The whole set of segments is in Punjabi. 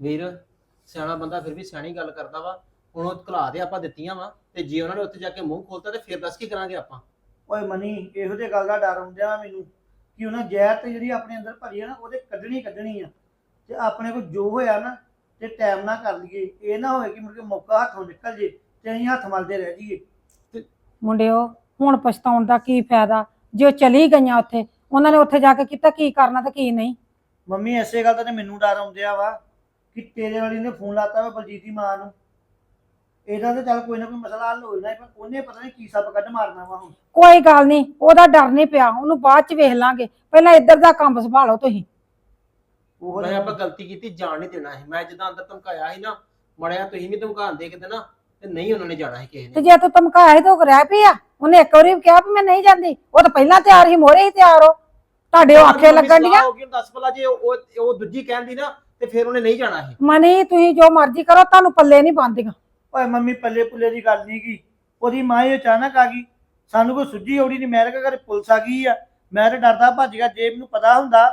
ਵੀਰ ਸਿਆਣਾ ਬੰਦਾ ਫਿਰ ਵੀ ਸਿਆਣੀ ਗੱਲ ਕਰਦਾ ਵਾ। ਹੁਣ ਉਹ ਘਲਾ ਦੇ ਆਪਾਂ ਦਿੱਤੀਆਂ ਵਾ ਤੇ ਜੇ ਉਹਨਾਂ ਨੇ ਉੱਥੇ ਜਾ ਕੇ ਮੂੰਹ ਖੋਲਤਾ ਤੇ ਫਿਰ ਦੱਸ ਕੀ ਕਰਾਂਗੇ ਆਪਾਂ? ਓਏ ਮਨੀ ਇਹੋ ਜਿਹੀ ਗੱਲ ਦਾ ਡਰ ਹੁੰਦਿਆ ਮੈਨੂੰ ਕਿ ਉਹਨਾਂ ਜ਼ਹਿਰ ਤੇ ਜਿਹੜੀ ਆਪਣੇ ਅੰਦਰ ਭਰੀ ਆ ਨਾ ਉਹਦੇ ਕੱਢਣੀ ਕੱਢਣੀ ਆ। ਤੇ ਆਪਣੇ ਕੋਲ ਜੋ ਹੋਇਆ ਨਾ ਤੇ ਟਾਈਮ ਨਾ ਕਰ ਲਈਏ। ਇਹ ਨਾ ਹੋਏ ਕਿ ਮੁੜ ਕੇ ਮੌਕਾ ਹੱਥੋਂ ਨਿਕਲ ਜੇ ਤੇ ਅਸੀਂ ਹੱਥ ਮਲਦੇ ਰਹਿ ਜਾਈਏ। ਮੁੰਡਿਓ ਹੁਣ ਪਛਤਾਉਣ ਦਾ ਕੀ ਫਾਇਦਾ? ਜੋ ਚਲੀ ਗਈਆਂ ਉੱਥੇ ਉਹਨਾਂ ਨੇ ਉੱਥੇ ਜਾ ਕੇ ਕੀਤਾ ਕੀ ਕਰਨਾ ਤੇ ਕੀ ਨਹੀਂ? ਮੰਮੀ ਐਸੇ ਗੱਲ ਦਾ ਤੇ ਮੈਨੂੰ ਡਰ ਆਉਂਦਿਆ ਵਾ। ਕਿ ਤੇਰੇ ਵਾਲੀ ਨੇ ਫੋਨ ਲਾਤਾ ਵਾ ਬਲਜੀਤ ਦੀ ਮਾਂ ਨੂੰ। ਇਹਦਾ ਤਾਂ ਚੱਲ ਕੋਈ ਨਾ ਕੋਈ ਮਸਲਾ ਹੱਲ ਹੋ ਜਾਣਾ ਪਰ ਉਹਨੇ ਪਤਾ ਨਹੀਂ ਕੀ ਸੱਪ ਕੱਢ ਮਾਰਨਾ ਵਾ ਹੁਣ। ਕੋਈ ਗੱਲ ਨਹੀਂ ਉਹਦਾ ਡਰ ਨਹੀਂ ਪਿਆ ਉਹਨੂੰ ਬਾਅਦ ਚ ਵੇਖ ਲਾਂਗੇ। ਪਹਿਲਾਂ ਇੱਧਰ ਦਾ ਕੰਮ ਸੰਭਾਲੋ ਤੁਸੀਂ। ਉਹ ਮੈਂ ਆਪਾਂ ਗਲਤੀ ਕੀਤੀ ਜਾਣ ਨਹੀਂ ਦੇਣਾ ਸੀ। ਮੈਂ ਜਦੋਂ ਅੰਦਰ ਧਮਕਾਇਆ ਸੀ ਨਾ ਮੜਿਆ ਤੁਸੀਂ ਵੀ ਧਮਕਾਣ ਦੇ ਕਿਤੇ ਨਾ ਤੇ ਨਹੀਂ ਉਹਨਾਂ ਨੇ ਜਾਣਾ ਸੀ ਕਿਸੇ ਤੇ ਨੇ। ਜੇ ਤੂੰ ਧਮਕਾਇਆ ਸੀ ਤਾਂ ਉਹ ਰਹਿ ਪਿਆ ਉਹਨੇ ਇੱਕ ਵਾਰੀ ਵੀ ਕਿਹਾ ਵੀ ਮੈਂ ਨਹੀਂ ਜਾਂਦੀ। ਉਹ ਤਾਂ ਪਹਿਲਾਂ ਤਿਆਰ ਸੀ ਮੋਰੇ ਹੀ ਤਿਆਰ ਹੋ। ਤੁਹਾਡੇ ਉਹ ਆਖੇ ਲੱਗਣ ਡੀਆਂ ਹੋ ਗਈ ਹੁਣ ਦੱਸ ਭਲਾ ਜੇ ਉਹ ਉਹ ਦੂਜੀ ਕਹਿੰਦੀ ਨਾ ਤੇ ਫਿਰ ਉਹਨੇ ਨਹੀਂ ਜਾਣਾ ਸੀ ਮਨੀ ਤੁਸੀਂ ਜੋ ਮਰਜ਼ੀ ਕਰੋ ਤੁਹਾਨੂੰ ਪੱਲੇ ਨਹੀਂ ਪਾਉਂਦੀਆਂ ਓਏ ਮੰਮੀ ਪੱਲੇ ਪੁੱਲੇ ਦੀ ਗੱਲ ਨਹੀਂ ਕੀ ਉਹਦੀ ਮਾਂ ਹੀ ਅਚਾਨਕ ਆ ਗਈ। ਸਾਨੂੰ ਕੋਈ ਸੁੱਝੀ ਔੜੀ ਨਹੀਂ ਮੈਂ ਕਿਹਾ ਘਰੇ ਪੁਲਿਸ ਆ ਗਈ ਆ। ਮੈਂ ਤਾਂ ਡਰਦਾ ਭੱਜ ਗਿਆ ਜੇ ਮੈਨੂੰ ਪਤਾ ਹੁੰਦਾ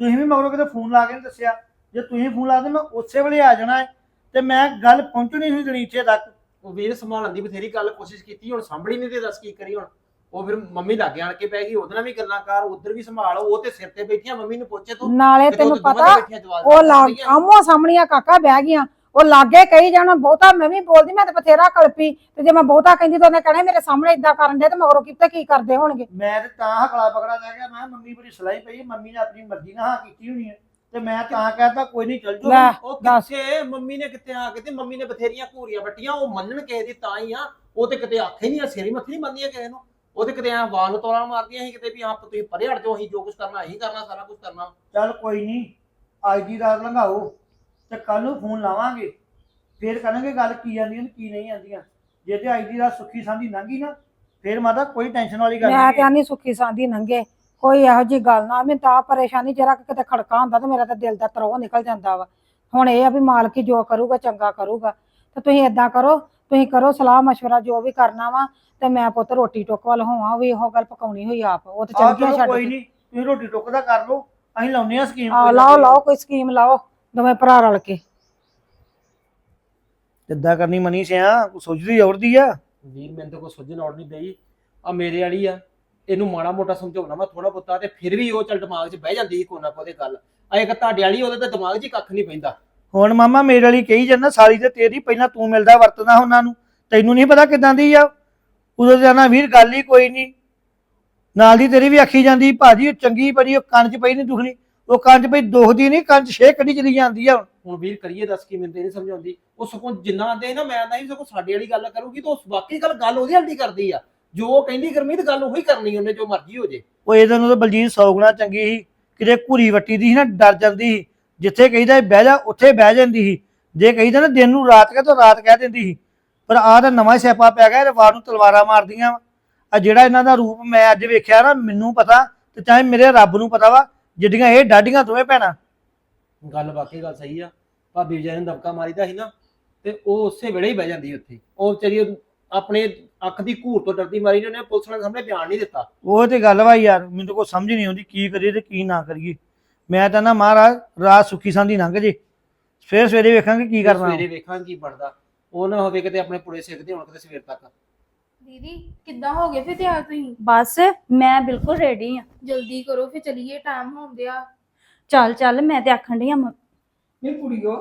ਤੁਸੀਂ ਵੀ ਮਗਰੋਂ ਕਿਤੇ ਫੋਨ ਲਾ ਕੇ ਨੀ ਦੱਸਿਆ। ਜੇ ਤੁਸੀਂ ਫੋਨ ਲਾਦੇ ਮੈਂ ਉਸੇ ਵੇਲੇ ਆ ਜਾਣਾ ਹੈ। ਤੇ ਮੈਂ ਗੱਲ ਪਹੁੰਚਣੀ ਸੀ ਗਣੀਚੇ ਤੱਕ। ਉਹ ਵੀਰ ਸੰਭਾਲਣ ਦੀ ਬਥੇਰੀ ਗੱਲ ਕੋਸ਼ਿਸ਼ ਕੀਤੀ ਹੁਣ ਸੰਭਲੀ ਨਹੀਂ ਤੇ ਦੱਸ ਕੀ ਕਰੀ ਹੁਣ। ਉਹ ਫਿਰ ਮੰਮੀ ਲਾਗੇ ਆਣ ਕੇ ਪੈ ਗਈ ਉਹਦੇ ਨਾਲ ਵੀ ਗੱਲਾਂ ਕਰ ਉਧਰ ਵੀ ਸੰਭਾਲ ਉਹ ਤੇ ਸਿਰ ਤੇ ਬੈਠੀਆਂ ਮੰਮੀ ਨੂੰ ਪੁੱਛੇ ਤੂੰ। ਨਾਲੇ ਤੇ ਤੈਨੂੰ ਦੋਵੇਂ ਪਤਾ ਬੈਠੀਆਂ ਜਵਾਬ ਉਹ ਲਾ ਦਿੰਦੀਆਂ। ਆਮੋ ਸਾਹਮਣੀਆਂ ਕਾਕਾ ਬਹਿ ਗਈਆਂ। ਉਹ ਲਾਗੇ ਕਹੀ ਜਾਣਾ ਬਹੁਤਾ ਮੈਂ ਵੀ ਬੋਲਦੀ ਮੈਂ ਤਾਂ ਬਥੇਰਾ ਕਲਪੀ। ਤੇ ਜੇ ਮੈਂ ਬਹੁਤਾ ਕਹਿੰਦੀ ਤਾਂ ਉਹਨੇ ਕਹਿਣਾ ਮੇਰੇ ਸਾਹਮਣੇ ਇਦਾਂ ਕਰਨ ਦੇ ਤੇ ਮਗਰੋਂ ਕਿਤੇ ਕੀ ਕਰਦੇ ਹੋਣਗੇ? ਮੈਂ ਤੇ ਤਾਂ ਹਕਲਾ ਪਕੜਾ ਲੈ ਗਿਆ ਮੈਂ ਕਿਹਾ ਮੰਮੀ ਬੜੀ ਸਲਾਈ ਪਈ ਹੈ, ਮੰਮੀ ਨੇ ਆਪਣੀ ਮਰਜ਼ੀ ਨਾਲ ਹਾਂ ਕੀਤੀ ਹੋਣੀ ਹੈ। ਤੇ ਮੈਂ ਤਾਂ ਕਹਿਤਾ ਕੋਈ ਨਹੀਂ ਚੱਲ ਲੈ ਜਾਓ ਉਹ ਦੱਸ। ਕਿੱਥੇ ਮੰਮੀ ਨੇ ਕਿੱਥੇ ਆ ਕੇ ਤੇ ਮੰਮੀ ਨੇ ਬਥੇਰੀਆਂ ਘੂਰੀਆਂ ਵੱਟੀਆਂ ਉਹ ਮੰਨਣ ਕਿਸੇ ਦੀ ਤਾਂ ਹੀ ਆ। ਉਹ ਤੇ ਕਿਤੇ ਆਖੇ ਨਹੀਂ ਸਿਰ ਹੀ ਮੱਥੀ ਨਹੀਂ ਮੰਨਦੀਆਂ ਕਿਸੇ ਨੂੰ। ਉਹ ਤੇ ਕਿਤੇ ਆ ਵਾਲ ਨੂੰ ਤੋਲਾ ਮਾਰਦੀਆਂ ਸੀ ਕਿਤੇ ਵੀ ਆਪ ਤੁਸੀਂ ਪਰੇ ਹਟ ਜਾਓ ਅਸੀਂ ਜੋ ਕੁਝ ਕਰਨਾ ਅਸੀਂ ਕਰਨਾ ਸਾਰਾ ਕੁਝ ਕਰਨਾ। ਚੱਲ ਕੋਈ ਨਹੀਂ ਅੱਜ ਦੀ ਰਾਤ ਲੰਘਾਓ ਤੇ ਕੱਲ ਨੂੰ ਫੋਨ ਲਾਵਾਂਗੇ। ਫੇਰ ਕਰਾਂਗੇ ਗੱਲ ਕੀ ਆਂਦੀਆਂ ਤੇ ਕੀ ਨਹੀਂ ਆਂਦੀਆਂ ਜੇ ਤੇ ਅੱਜ ਦੀ ਰਾਤ ਸੁੱਖੀ ਸਾਂਦੀ ਲੰਘੀ ਨਾ ਫੇਰ ਮਾਤਾ ਕੋਈ ਟੈਨਸ਼ਨ ਵਾਲੀ ਗੱਲ ਮੈਂ ਨਹੀਂ ਤੇ ਆਨੀ ਸੁੱਖੀ ਸਾਂਦੀ ਨੰਗੇ ਕੋਈ ਇਹੋ ਜੀ ਗੱਲ ਨਾ ਮੈਂ ਤਾਂ ਪਰੇਸ਼ਾਨੀ ਜਰਾ ਕਿਤੇ ਖੜਕਾ ਹੁੰਦਾ ਤੇ ਮੇਰਾ ਤਾਂ ਦਿਲ ਦਾ ਤਰੋ ਨਿਕਲ ਜਾਂਦਾ ਵਾ। ਹੁਣ ਇਹ ਆ ਵੀ ਮਾਲਕ ਹੀ ਜੋ ਕਰੂਗਾ ਚੰਗਾ ਕਰੂਗਾ। ਤੇ ਤੁਸੀਂ ਏਦਾਂ ਕਰੋ ਤੁਸੀਂ ਕਰੋ ਸਲਾਹ ਮਸ਼ਵਰਾ ਜੋ ਵੀ ਕਰਨਾ ਵਾ ਤੇ ਮੈਂ ਪੁੱਤ ਰੋਟੀ ਟੁੱਕ ਵੱਲ ਹੋਵਾਂ ਵੀ ਇਹੋ ਗੱਲ ਪਕਾਉਣੀ ਹੋਈ ਆਪ। ਉਹ ਤੇ ਚੱਲ ਛੱਡ ਕੋਈ ਨਹੀਂ ਤੁਸੀਂ ਰੋਟੀ ਟੁੱਕ ਦਾ ਕਰ ਲਓ ਅਸੀਂ ਲਾਉਨੇ ਆ ਸਕੀਮ ਆ ਲਾਓ ਲਾਓ ਕੋਈ ਸਕੀਮ ਲਾਓ ਦੋਵੇਂ ਭਰਾ ਰਲ ਕੇ। ਜਿੱਦਾਂ ਕਰਨੀ ਮਨੀ ਸਿਆ ਕੋ ਸੋਚਦੀ ਔਰਦੀ ਆ? ਵੀਰ ਮੈਨੂੰ ਤਾਂ ਕੋਈ ਸੋਝਣ ਔੜ ਨਹੀਂ ਪਈ। ਆ ਮੇਰੇ ਵਾਲੀ ਆ ਇਹਨੂੰ ਮਾੜਾ ਮੋਟਾ ਸਮਝਾਉਣਾ ਮੈਂ ਥੋੜਾ ਬੁੱਤਾ ਤੇ ਫਿਰ ਵੀ ਉਹ ਚਲ ਦਿਮਾਗ 'ਚ ਬਹਿ ਜਾਂਦੀ ਕੋਨਾ ਕੋਦੇ ਗੱਲ। ਆ ਇੱਕ ਤੁਹਾਡੇ ਵਾਲੀ ਉਹਦੇ ਤੇ ਦਿਮਾਗ 'ਚ ਕੱਖ ਨਹੀਂ ਪੈਂਦਾ। ਹੁਣ ਮਾਮਾ ਮੇਰੇ ਵਾਲੀ ਕਹੀ ਜਾਂਦਾ ਸਾਲੀ ਤੇ ਤੇਰੀ ਪਹਿਲਾਂ ਤੂੰ ਮਿਲਦਾ ਵਰਤਦਾ ਉਹਨਾਂ ਨੂੰ। ਤੈਨੂੰ ਨਹੀਂ ਪਤਾ ਕਿਦਾਂ ਦੀ ਆ। ਉਦੋਂ ਜਾਣਾ ਵੀਰ ਗੱਲ ਹੀ ਕੋਈ ਨਹੀਂ। ਨਾਲ ਦੀ ਤੇਰੀ ਵੀ ਆਖੀ ਜਾਂਦੀ ਭਾਜੀ ਉਹ ਚੰਗੀ ਬੜੀ ਉਹ ਕੰਨ 'ਚ ਪਈ ਨਹੀਂ ਦੁਖਣੀ। ਉਹ ਕੰਨ 'ਚ ਪਈ ਦੁਖਦੀ ਨਹੀਂ ਕੰਨ 'ਚ ਛੇ ਕੱਢੀ ਚਲੀ ਜਾਂਦੀ ਆ ਹੁਣ। ਹੁਣ ਵੀਰ ਕਰੀਏ ਦੱਸ ਕੀ ਮੈਨੂੰ ਤੇ ਨਹੀਂ ਸਮਝਾਉਂਦੀ ਉਹ ਸਗੋਂ ਜਿੰਨਾ ਆਂਦੇ ਨਾ ਮੈਂ ਨਹੀਂ ਸਗੋਂ ਸਾਡੇ ਵਾਲੀ ਗੱਲ ਕਰੂਗੀ ਤਾਂ ਉਹ ਬਾਕੀ ਗੱਲ ਗੱਲ ਉਹਦੀ ਹਲਦੀ ਕਰਦੀ ਆ। ਜੋ ਉਹ ਕਹਿੰਦੀ ਗਰਮੀਤ ਗੱਲ ਉਹੀ ਕਰਨੀ ਉਹਨੇ ਜੋ ਮਰਜ਼ੀ ਹੋ ਜੇ। ਉਹ ਇਹਦੇ ਨੂੰ ਤਾਂ ਬਲਜੀਤ ਸੌ ਗੁਣਾ ਚੰਗੀ ਸੀ। ਕਿਤੇ ਘੂਰੀ ਵੱਟੀ ਦੀ ਸੀ ਨਾ ਡਰ ਜਾਂਦੀ ਸੀ। ਜਿੱਥੇ ਕਹੀਦਾ ਬਹਿ ਜਾ ਉੱਥੇ ਬਹਿ ਜਾਂਦੀ ਸੀ। ਜੇ ਕਹੀਦਾ ਨਾ ਦਿਨ ਨੂੰ ਰਾਤ ਕਹਿ ਤਾਂ ਰਾਤ ਕਹਿ ਦਿੰਦੀ ਸੀ। ਪਰ ਆਹ ਤਾਂ ਨਵਾਂ ਸਿਆਪਾ ਪੈ ਗਿਆ ਰਵਾਰ ਨੂੰ ਤਲਵਾਰਾਂ ਮਾਰਦੀਆਂ ਆ ਜਿਹੜਾ ਇਹਨਾਂ ਦਾ ਰੂਪ ਮੈਂ ਅੱਜ ਵੇਖਿਆ ਨਾ ਮੈਨੂੰ ਪਤਾ ਤੇ ਚਾਹੇ ਮੇਰੇ ਰੱਬ ਨੂੰ ਪਤਾ ਵਾ ਜਿੱਡੀਆਂ ਇਹ ਡਾਡੀਆਂ ਦੋਵੇਂ ਭੈਣਾਂ। ਗੱਲ ਬਾਕੀ ਗੱਲ ਸਹੀ ਆ। ਭਾਬੀ ਵਿਜੈ ਨੇ ਦਬਕਾ ਮਾਰੀਦਾ ਸੀ ਨਾ ਤੇ ਉਹ ਉਸੇ ਵੇਲੇ ਹੀ ਬਹਿ ਜਾਂਦੀ ਉੱਥੇ। ਉਹ ਵਿਚਾਰੀ ਆਪਣੇ ਅੱਖ ਦੀ ਘੂਰ ਤੋਂ ਡਰਦੀ ਮਾਰੀ ਨੇ ਉਹਨੇ ਪੁਲਿਸ ਵਾਲੇ ਸਾਹਮਣੇ ਬਿਆਨ ਨਹੀਂ ਦਿੱਤਾ। ਉਹ ਤੇ ਗੱਲ ਵਾ ਯਾਰ ਮੈਨੂੰ ਕੋਈ ਸਮਝ ਨਹੀਂ ਆਉਂਦੀ ਕੀ ਕਰੀਏ ਤੇ ਕੀ ਨਾ ਕਰੀਏ। ਮੈਂ ਤਾਂ ਨਾ ਮਹਾਰਾਜ ਰਾਤ ਸੁੱਖੀ ਸਾਂਦੀ ਲੰਘ ਜੇ। ਫੇਰ ਸਵੇਰੇ ਵੇਖਾਂਗੇ ਕੀ ਕਰਨਾ। ਸਵੇਰੇ ਵੇਖਾਂ ਕੀ ਬਣਦਾ। ਉਹ ਨਾ ਹੋਵੇ ਕਿਤੇ ਆਪਣੇ ਪੁੜੇ ਸਿੱਖਦੇ ਹੋਣ ਕਿਤੇ ਸਵੇਰ ਤੱਕ। ਦੀਦੀ ਕਿੱਦਾਂ ਹੋ ਗਏ ਫਿਰ ਤਿਆਰ ਤੁਸੀਂ? ਬਸ ਮੈਂ ਬਿਲਕੁਲ ਰੈਡੀ ਆ। ਜਲਦੀ ਕਰੋ ਫਿਰ ਚਲੀਏ ਟਾਈਮ ਹੋਣ ਆ ਚੱਲ ਚੱਲ ਮੈਂ ਤੇ ਆਖਣ ਡਈ ਆ ਮ- ਨਹੀਂ ਕੁੜੀਓ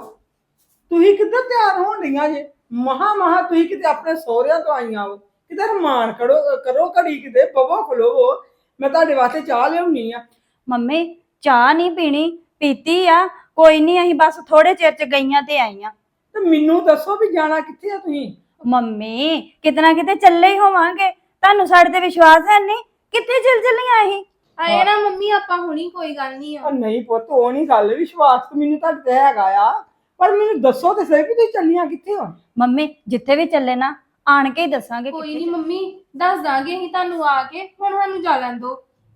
ਤੁਸੀਂ ਕਿੱਧਰ ਤਿਆਰ ਹੋਣ ਡੀਆਂ ਜੇ? ਮਹਾ ਮਹਾ ਤੁਸੀਂ ਕਿਤੇ ਆਪਣੇ ਸਹੁਰਿਆਂ ਤੋਂ ਆਈਆਂ ਹੋ ਕਿਤੇ ਰਮਾਨ ਕਰੋ ਕਰੋ ਘੜੀ ਕਿਤੇ ਬਵੋ ਖਲੋਵੋ। ਮੈਂ ਤੁਹਾਡੇ ਵਾਸਤੇ ਚਾਹ ਲਿਆਉਣੀ ਆ। ਮੰਮੀ ਚਾਹ ਨਹੀਂ ਪੀਣੀ ਪੀਤੀ ਆ ਕੋਈ ਨਹੀਂ ਅਸੀਂ ਬਸ ਥੋੜੇ ਚਿਰ ਚ ਗਈਆਂ ਤੇ ਆਈਆਂ। ਤੇ ਮੈਨੂੰ ਦੱਸੋ ਵੀ ਜਾਣਾ ਕਿੱਥੇ ਆ ਤੁਸੀਂ? ਮੰਮੀ ਕਿਤਨਾ ਕਿਤੇ ਚੱਲੇ ਹੀ ਹੋਵਾਂਗੇ। ਤੁਹਾਨੂੰ ਸਾਡੇ ਤੇ ਵਿਸ਼ਵਾਸ ਹੈ ਨਹੀਂ? ਕਿੱਥੇ ਚੱਲ ਚੱਲੀਆਂ ਅਸੀਂ? ਆਏ ਨਾ ਮੰਮੀ ਆਪਾਂ ਹੁਣੀ ਕੋਈ ਗੱਲ ਨਹੀਂ ਉਹ ਆ ਨਹੀਂ ਪੁੱਤ ਉਹ ਨਹੀਂ ਗੱਲ ਵਿਸ਼ਵਾਸ ਤਾਂ ਮੈਨੂੰ ਤੁਹਾਡੇ ਤੇ ਹੈਗਾ ਆ। ਪਰ ਮੈਨੂੰ ਦੱਸੋ ਤੇ ਸਹੀ ਵੀ ਤੁਸੀਂ ਚੱਲੀਆਂ ਕਿੱਥੇ ਹੋ? ਮੰਮੀ ਜਿੱਥੇ ਵੀ ਚੱਲੇ ਨਾ ਆਣ ਕੇ ਹੀ ਦੱਸਾਂਗੇ ਕੋਈ ਕਿੱਥੇ ਨਹੀਂ ਮੰਮੀ ਦੱਸ ਦਾਂਗੇ ਅਸੀਂ ਤੁਹਾਨੂੰ ਆ ਕੇ ਹੁਣ ਸਾਨੂੰ ਜਾ ਲੈਣ ਦਿਓ।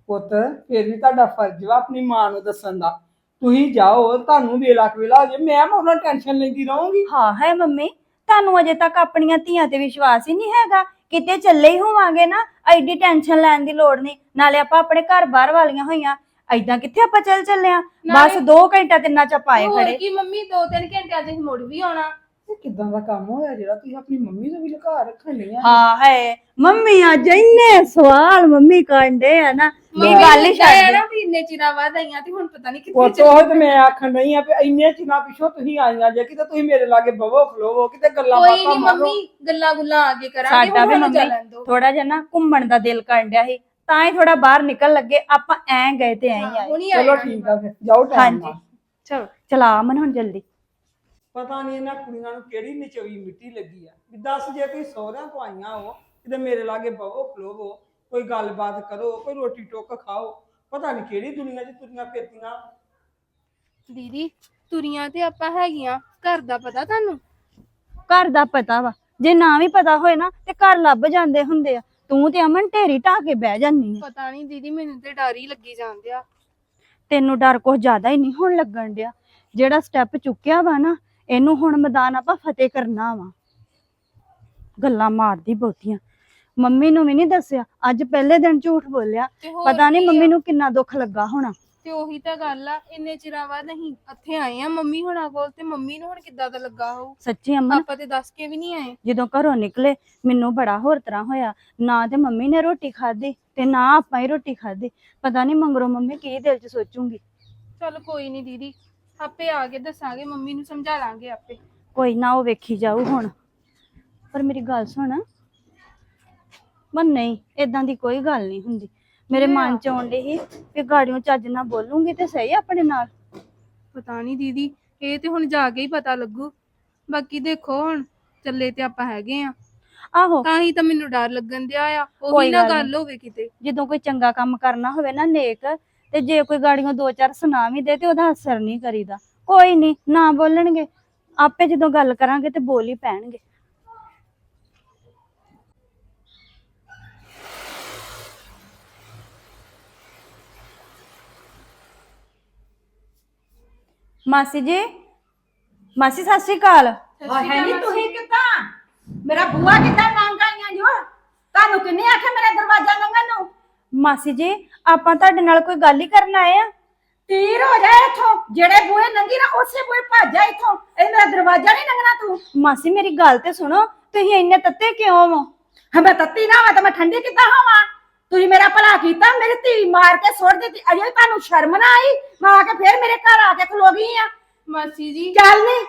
ਪੁੱਤ ਫਿਰ ਵੀ ਤੁਹਾਡਾ ਫਰਜ਼ ਵਾ ਆਪਣੀ ਮਾਂ ਨੂੰ ਦੱਸਣ ਦਾ। ਤੁਸੀਂ ਜਾਓ ਤੁਹਾਨੂੰ ਵੇਲਾ ਕਵੇਲਾ ਹੋ ਜੇ। ਮੈਂ ਉਹਨਾਂ ਟੈਨਸ਼ਨ ਲੈਂਦੀ ਰਹੂੰਗੀ। ਹਾਂ ਹੈ ਮੰਮੀ। ਤੁਹਾਨੂੰ ਅਜੇ ਤੱਕ ਆਪਣੀਆਂ ਧੀਆਂ ਤੇ ਵਿਸ਼ਵਾਸ ਹੀ ਨਹੀਂ ਹੈਗਾ। ਕਿਤੇ ਚੱਲੇ ਹੀ ਹੋਵਾਂਗੇ ਨਾ ਐਡੀ ਟੈਨਸ਼ਨ ਲੈਣ ਦੀ ਲੋੜ ਨਹੀਂ। ਨਾਲੇ ਆਪਾਂ ਆਪਣੇ ਘਰ ਬਾਹਰ ਵਾਲੀਆਂ ਹੋਈਆਂ। ਐਦਾਂ ਕਿੱਥੇ ਆਪਾਂ ਚੱਲ ਚੱਲੇ ਆ? ਬਸ ਨਾਲੇ- 2 ਘੰਟਾ ਤਿੰਨਾਂ ਚ ਆਪਾਂ ਆਏ ਹੋਰ ਖੜੇ। ਕੀ ਮੰਮੀ ਦੋ ਤਿੰਨ ਘੰਟਿਆਂ 'ਚ ਅਸੀਂ ਮੁੜ ਵੀ ਆਉਣਾ। ਇਹ ਕਿਦਾਂ ਦਾ ਕੰਮ ਹੋਇਆ ਜਿਹੜਾ ਤੁਸੀਂ ਆਪਣੀ ਮੰਮੀ ਨੂੰ ਵੀ ਲੁਕਾ ਰੱਖਣ ਲਿਆ ਹਾਂ ਹੈ ਮੰਮੀ ਅੱਜ ਇੰਨੇ ਸਵਾਲ ਮੰਮੀ ਕਾਂਡੇ ਆ ਨਾ। ਮੰਮੀ ਗੱਲ ਛੱਡ ਨਾ ਵੀ ਇੰਨੇ ਚਿਰਾਂ ਬਾਅਦ ਆਈਆਂ ਤੇ ਹੁਣ ਪਤਾ ਨਹੀਂ ਕਿੱਥੇ ਉਹ ਤੇ ਮੈਂ ਆਖਣ ਨਹੀਂ ਆ ਵੀ ਇੰਨੇ ਚਿਰਾਂ ਪਿੱਛੋਂ ਤੁਸੀਂ ਆਈਆਂ ਜੇ ਕਿਤੇ ਤੁਸੀਂ ਮੇਰੇ ਲਾਗੇ ਬਵੋ ਖਲੋਵੋ ਕਿਤੇ ਗੱਲਾਂ ਕੋਈ ਬਾਤਾਂ ਨਹੀਂ ਮਾਰੋ। ਮੰਮੀ ਗੱਲਾਂ ਗੁੱਲਾਂ ਆ ਕੇ ਕਰਾਂਗੇ ਸਾਡਾ ਹੁਣ ਵੀ ਚੱਲਣ ਮੰਮੀ ਦਿਓ। ਥੋੜਾ ਜਿਹਾ ਨਾ ਘੁੰਮਣ ਦਾ ਦਿਲ ਕਾਂਡਿਆ ਸੀ ਤਾਂ ਹੀ ਥੋੜਾ ਬਾਹਰ ਨਿਕਲ ਲੱਗੇ ਆਪਾਂ ਐ ਗਏ ਤੇ ਐਂ ਹੀ ਆਏ। ਹੁਣੀ ਚਲੋ ਠੀਕ ਆ ਫਿਰ ਜਾਓ ਟਾਈਮ ਹਾਂਜੀ। ਨਾਲ। ਚਲੋ ਚਲਾ ਮਨ ਹੁਣ ਜਲਦੀ। ਪਤਾ ਨਹੀਂ ਇਹਨਾਂ ਕੁੜੀਆਂ ਨੂੰ ਕਿਹੜੀ ਨਚੋਈ ਮਿੱਟੀ ਲੱਗੀ ਆ। ਵੀ ਦੱਸ ਜੇ ਤੁਸੀਂ ਸਹੁਰਿਆਂ ਤੋਂ ਆਈਆਂ ਹੋ ਕਿਤੇ ਮੇਰੇ ਲਾਗੇ ਬਵੋ ਖਲੋਵੋ ਕੋਈ ਗੱਲਬਾਤ ਕਰੋ ਕੋਈ ਰੋਟੀ ਟੁੱਕ ਖਾਓ ਪਤਾ ਨਹੀਂ ਕਿਹੜੀ ਦੁਨੀਆ 'ਚ ਤੁਰੀਆਂ ਫਿਰਦੀਆਂ। ਦੀਦੀ ਤੁਰੀਆਂ ਤੇ ਆਪਾਂ ਹੈਗੀਆਂ ਘਰ ਦਾ ਪਤਾ ਤੁਹਾਨੂੰ? ਘਰ ਦਾ ਪਤਾ ਵਾ। ਜੇ ਨਾ ਵੀ ਪਤਾ ਹੋਏ ਨਾ ਤੇ ਘਰ ਲੱਭ ਜਾਂਦੇ ਹੁੰਦੇ ਆ। ਤੂੰ ਤੇ ਅਮਨ ਢੇਰੀ ਢਾ ਕੇ ਬਹਿ ਜਾਂਦੀ ਆ। ਪਤਾ ਨਹੀਂ ਦੀਦੀ ਮੈਨੂੰ ਤੇ ਡਰ ਹੀ ਲੱਗੀ ਜਾਂਦਿਆ ਤੈਨੂੰ ਡਰ ਕੁਛ ਜ਼ਿਆਦਾ ਹੀ ਨਹੀਂ ਹੁਣ ਲੱਗਣ ਡਿਆ ਜਿਹੜਾ ਸਟੈਪ ਚੁੱਕਿਆ ਵਾ ਨਾ ਇਹਨੂੰ ਹੁਣ ਮੈਦਾਨ ਆਪਾਂ ਫਤਿਹ ਕਰਨਾ ਵਾ। ਗੱਲਾਂ ਮਾਰਦੀ ਬਹੁਤੀਆਂ। ਮੰਮੀ ਨੂੰ ਵੀ ਨਹੀਂ ਦੱਸਿਆ। ਅੱਜ ਪਹਿਲੇ ਦਿਨ ਝੂਠ ਬੋਲਿਆ। ਤੇ ਹੋਰ ਪਤਾ ਨਹੀਂ ਕੀ ਮੰਮੀ? ਨੂੰ ਕਿੰਨਾ ਦੁੱਖ ਲੱਗਾ ਹੋਣਾ। ਤੇ ਉਹੀ ਤਾਂ ਗੱਲ ਆ ਇੰਨੇ ਚਿਰਾਂ ਬਾਅਦ ਅਸੀਂ ਇੱਥੇ ਆਏ ਆ ਮੰਮੀ ਹੁਣਾਂ ਕੋਲ ਤੇ ਮੰਮੀ ਨੂੰ ਹੁਣ ਕਿੱਦਾਂ ਦਾ ਲੱਗਾ ਹੋਊ ਸੱਚੀ ਅਮਨ? ਆਪਾਂ ਤੇ ਦੱਸ ਕੇ ਵੀ ਨਹੀਂ ਆਏ। ਜਦੋਂ ਘਰੋਂ ਨਿਕਲੇ ਮੈਨੂੰ ਬੜਾ ਹੋਰ ਤਰ੍ਹਾਂ ਹੋਇਆ। ਨਾ ਤੇ ਮੰਮੀ ਨੇ ਰੋਟੀ ਖਾਧੀ ਤੇ ਨਾ ਆਪਾਂ ਹੀ ਰੋਟੀ ਖਾਧੀ। ਪਤਾ ਨਹੀਂ ਮੰਗਰੋਂ ਮੰਮੀ ਕੀ ਦਿਲ 'ਚ ਸੋਚੂਗੀ। ਚਲ ਕੋਈ ਨਹੀਂ ਦੀਦੀ ਆਪੇ ਆ ਕੇ ਦੱਸਾਂਗੇ ਮੰਮੀ ਨੂੰ ਸਮਝਾ ਲਾਂਗੇ ਆਪੇ। ਕੋਈ ਨਾ ਉਹ ਵੇਖੀ ਜਾਊ ਹੁਣ। ਪਰ ਮੇਰੀ ਗੱਲ ਸੁਣ। ਪਰ ਨਹੀਂ ਇਦਾਂ ਦੀ ਕੋਈ ਗੱਲ ਨਹੀਂ ਹੁੰਦੀ। ਮੇਰੇ ਮਨ ਚ ਆਉਂਦੀ ਸੀ ਕਿ ਗਾੜੀਆਂ ਚੱਜ ਨਾਲ ਬੋਲੂੰਗੀ ਤੇ ਸਹੀ ਆਪਣੇ ਨਾਲ। ਪਤਾ ਨਹੀਂ ਦੀਦੀ ਇਹ ਤੇ ਹੁਣ ਜਾ ਕੇ ਹੀ ਪਤਾ ਲੱਗੂ। ਬਾਕੀ ਦੇਖੋ ਹੁਣ ਚੱਲੇ ਤੇ ਆਪਾਂ ਹੈਗੇ ਆ। ਆਹੋ। ਤਾਂ ਹੀ ਤਾਂ ਮੈਨੂੰ ਡਰ ਲੱਗਣ ਦਿਆ ਆ। ਉਹੀ ਕੋਈ ਨਾ ਗੱਲ ਗੱਲ ਹੋਵੇ ਕਿਤੇ। ਜਦੋਂ ਕੋਈ ਚੰਗਾ ਕੰਮ ਕਰਨਾ ਹੋਵੇ ਨਾ ਨੇਕ ਤੇ ਜੇ ਕੋਈ ਗਾੜੀਆਂ ਦੋ ਚਾਰ ਸੁਣਾ ਵੀ ਦੇ ਤੇ ਉਹਦਾ ਅਸਰ ਨਹੀਂ ਕਰੀਦਾ। ਕੋਈ ਨਹੀਂ, ਨਾ ਬੋਲਣਗੇ। ਆਪੇ ਜਦੋਂ ਗੱਲ ਕਰਾਂਗੇ ਤੇ ਬੋਲ ਹੀ ਪੈਣਗੇ। ਮਾਸੀ ਜੀ, ਮਾਸੀ ਸਤਿ ਸ਼੍ਰੀ ਅਕਾਲ। ਹੈ ਨਹੀਂ ਤੁਸੀਂ ਕਿੱਦਾਂ? ਮੇਰਾ ਬੂਆ ਕਿੱਦਾਂ ਲੰਘ ਆਈਆਂ ਜੋ? ਤੁਹਾਨੂੰ ਕਿੰਨੇ ਆਖਿਆ ਮੇਰਾ ਦਰਵਾਜ਼ਾ ਲੰਘਣ ਨੂੰ? ਮਾਸੀ ਜੀ ਆਪਾਂ ਤੁਹਾਡੇ ਨਾਲ ਕੋਈ ਗੱਲ ਹੀ ਕਰਨ ਆਏ ਆ? ਤੀਰ ਹੋ ਜਾ ਇੱਥੋਂ। ਜਿਹੜੇ ਬੂਹੇ ਲੰਘੀ ਨਾ ਉਸੇ ਬੂਹੇ ਭੱਜ ਜਾ ਇੱਥੋਂ। ਇਹ ਮੇਰਾ ਦਰਵਾਜ਼ਾ ਨਹੀਂ ਲੰਘਣਾ ਤੂੰ। ਮਾਸੀ ਮੇਰੀ ਗੱਲ ਤੇ ਸੁਣੋ ਤੁਸੀਂ ਇੰਨੇ ਤੱਤੇ ਕਿਉਂ ਹੋ? ਹਾਂ ਮੈਂ ਤੱਤੀ ਨਾ ਹੋਵਾਂ ਤਾਂ ਮੈਂ ਠੰਡੀ ਕਿੱਦਾਂ ਹੋਵਾਂ? ਤੁਸੀਂ ਮੇਰਾ ਭਲਾ ਕੀਤਾ ਮੇਰੀ ਧੀ ਮਾਰ ਕੇ ਸੁੱਟ ਦਿੱਤੀ। ਅਜੇ ਵੀ ਤੁਹਾਨੂੰ ਸ਼ਰਮ ਨਾ ਆਈ? ਮੈਂ ਆ ਕੇ ਫੇਰ ਮੇਰੇ ਘਰ ਆ ਕੇ ਖਲੋ ਗਈ ਆ। ਮਾਸੀ ਜੀ। ਚੱਲ ਨੀ।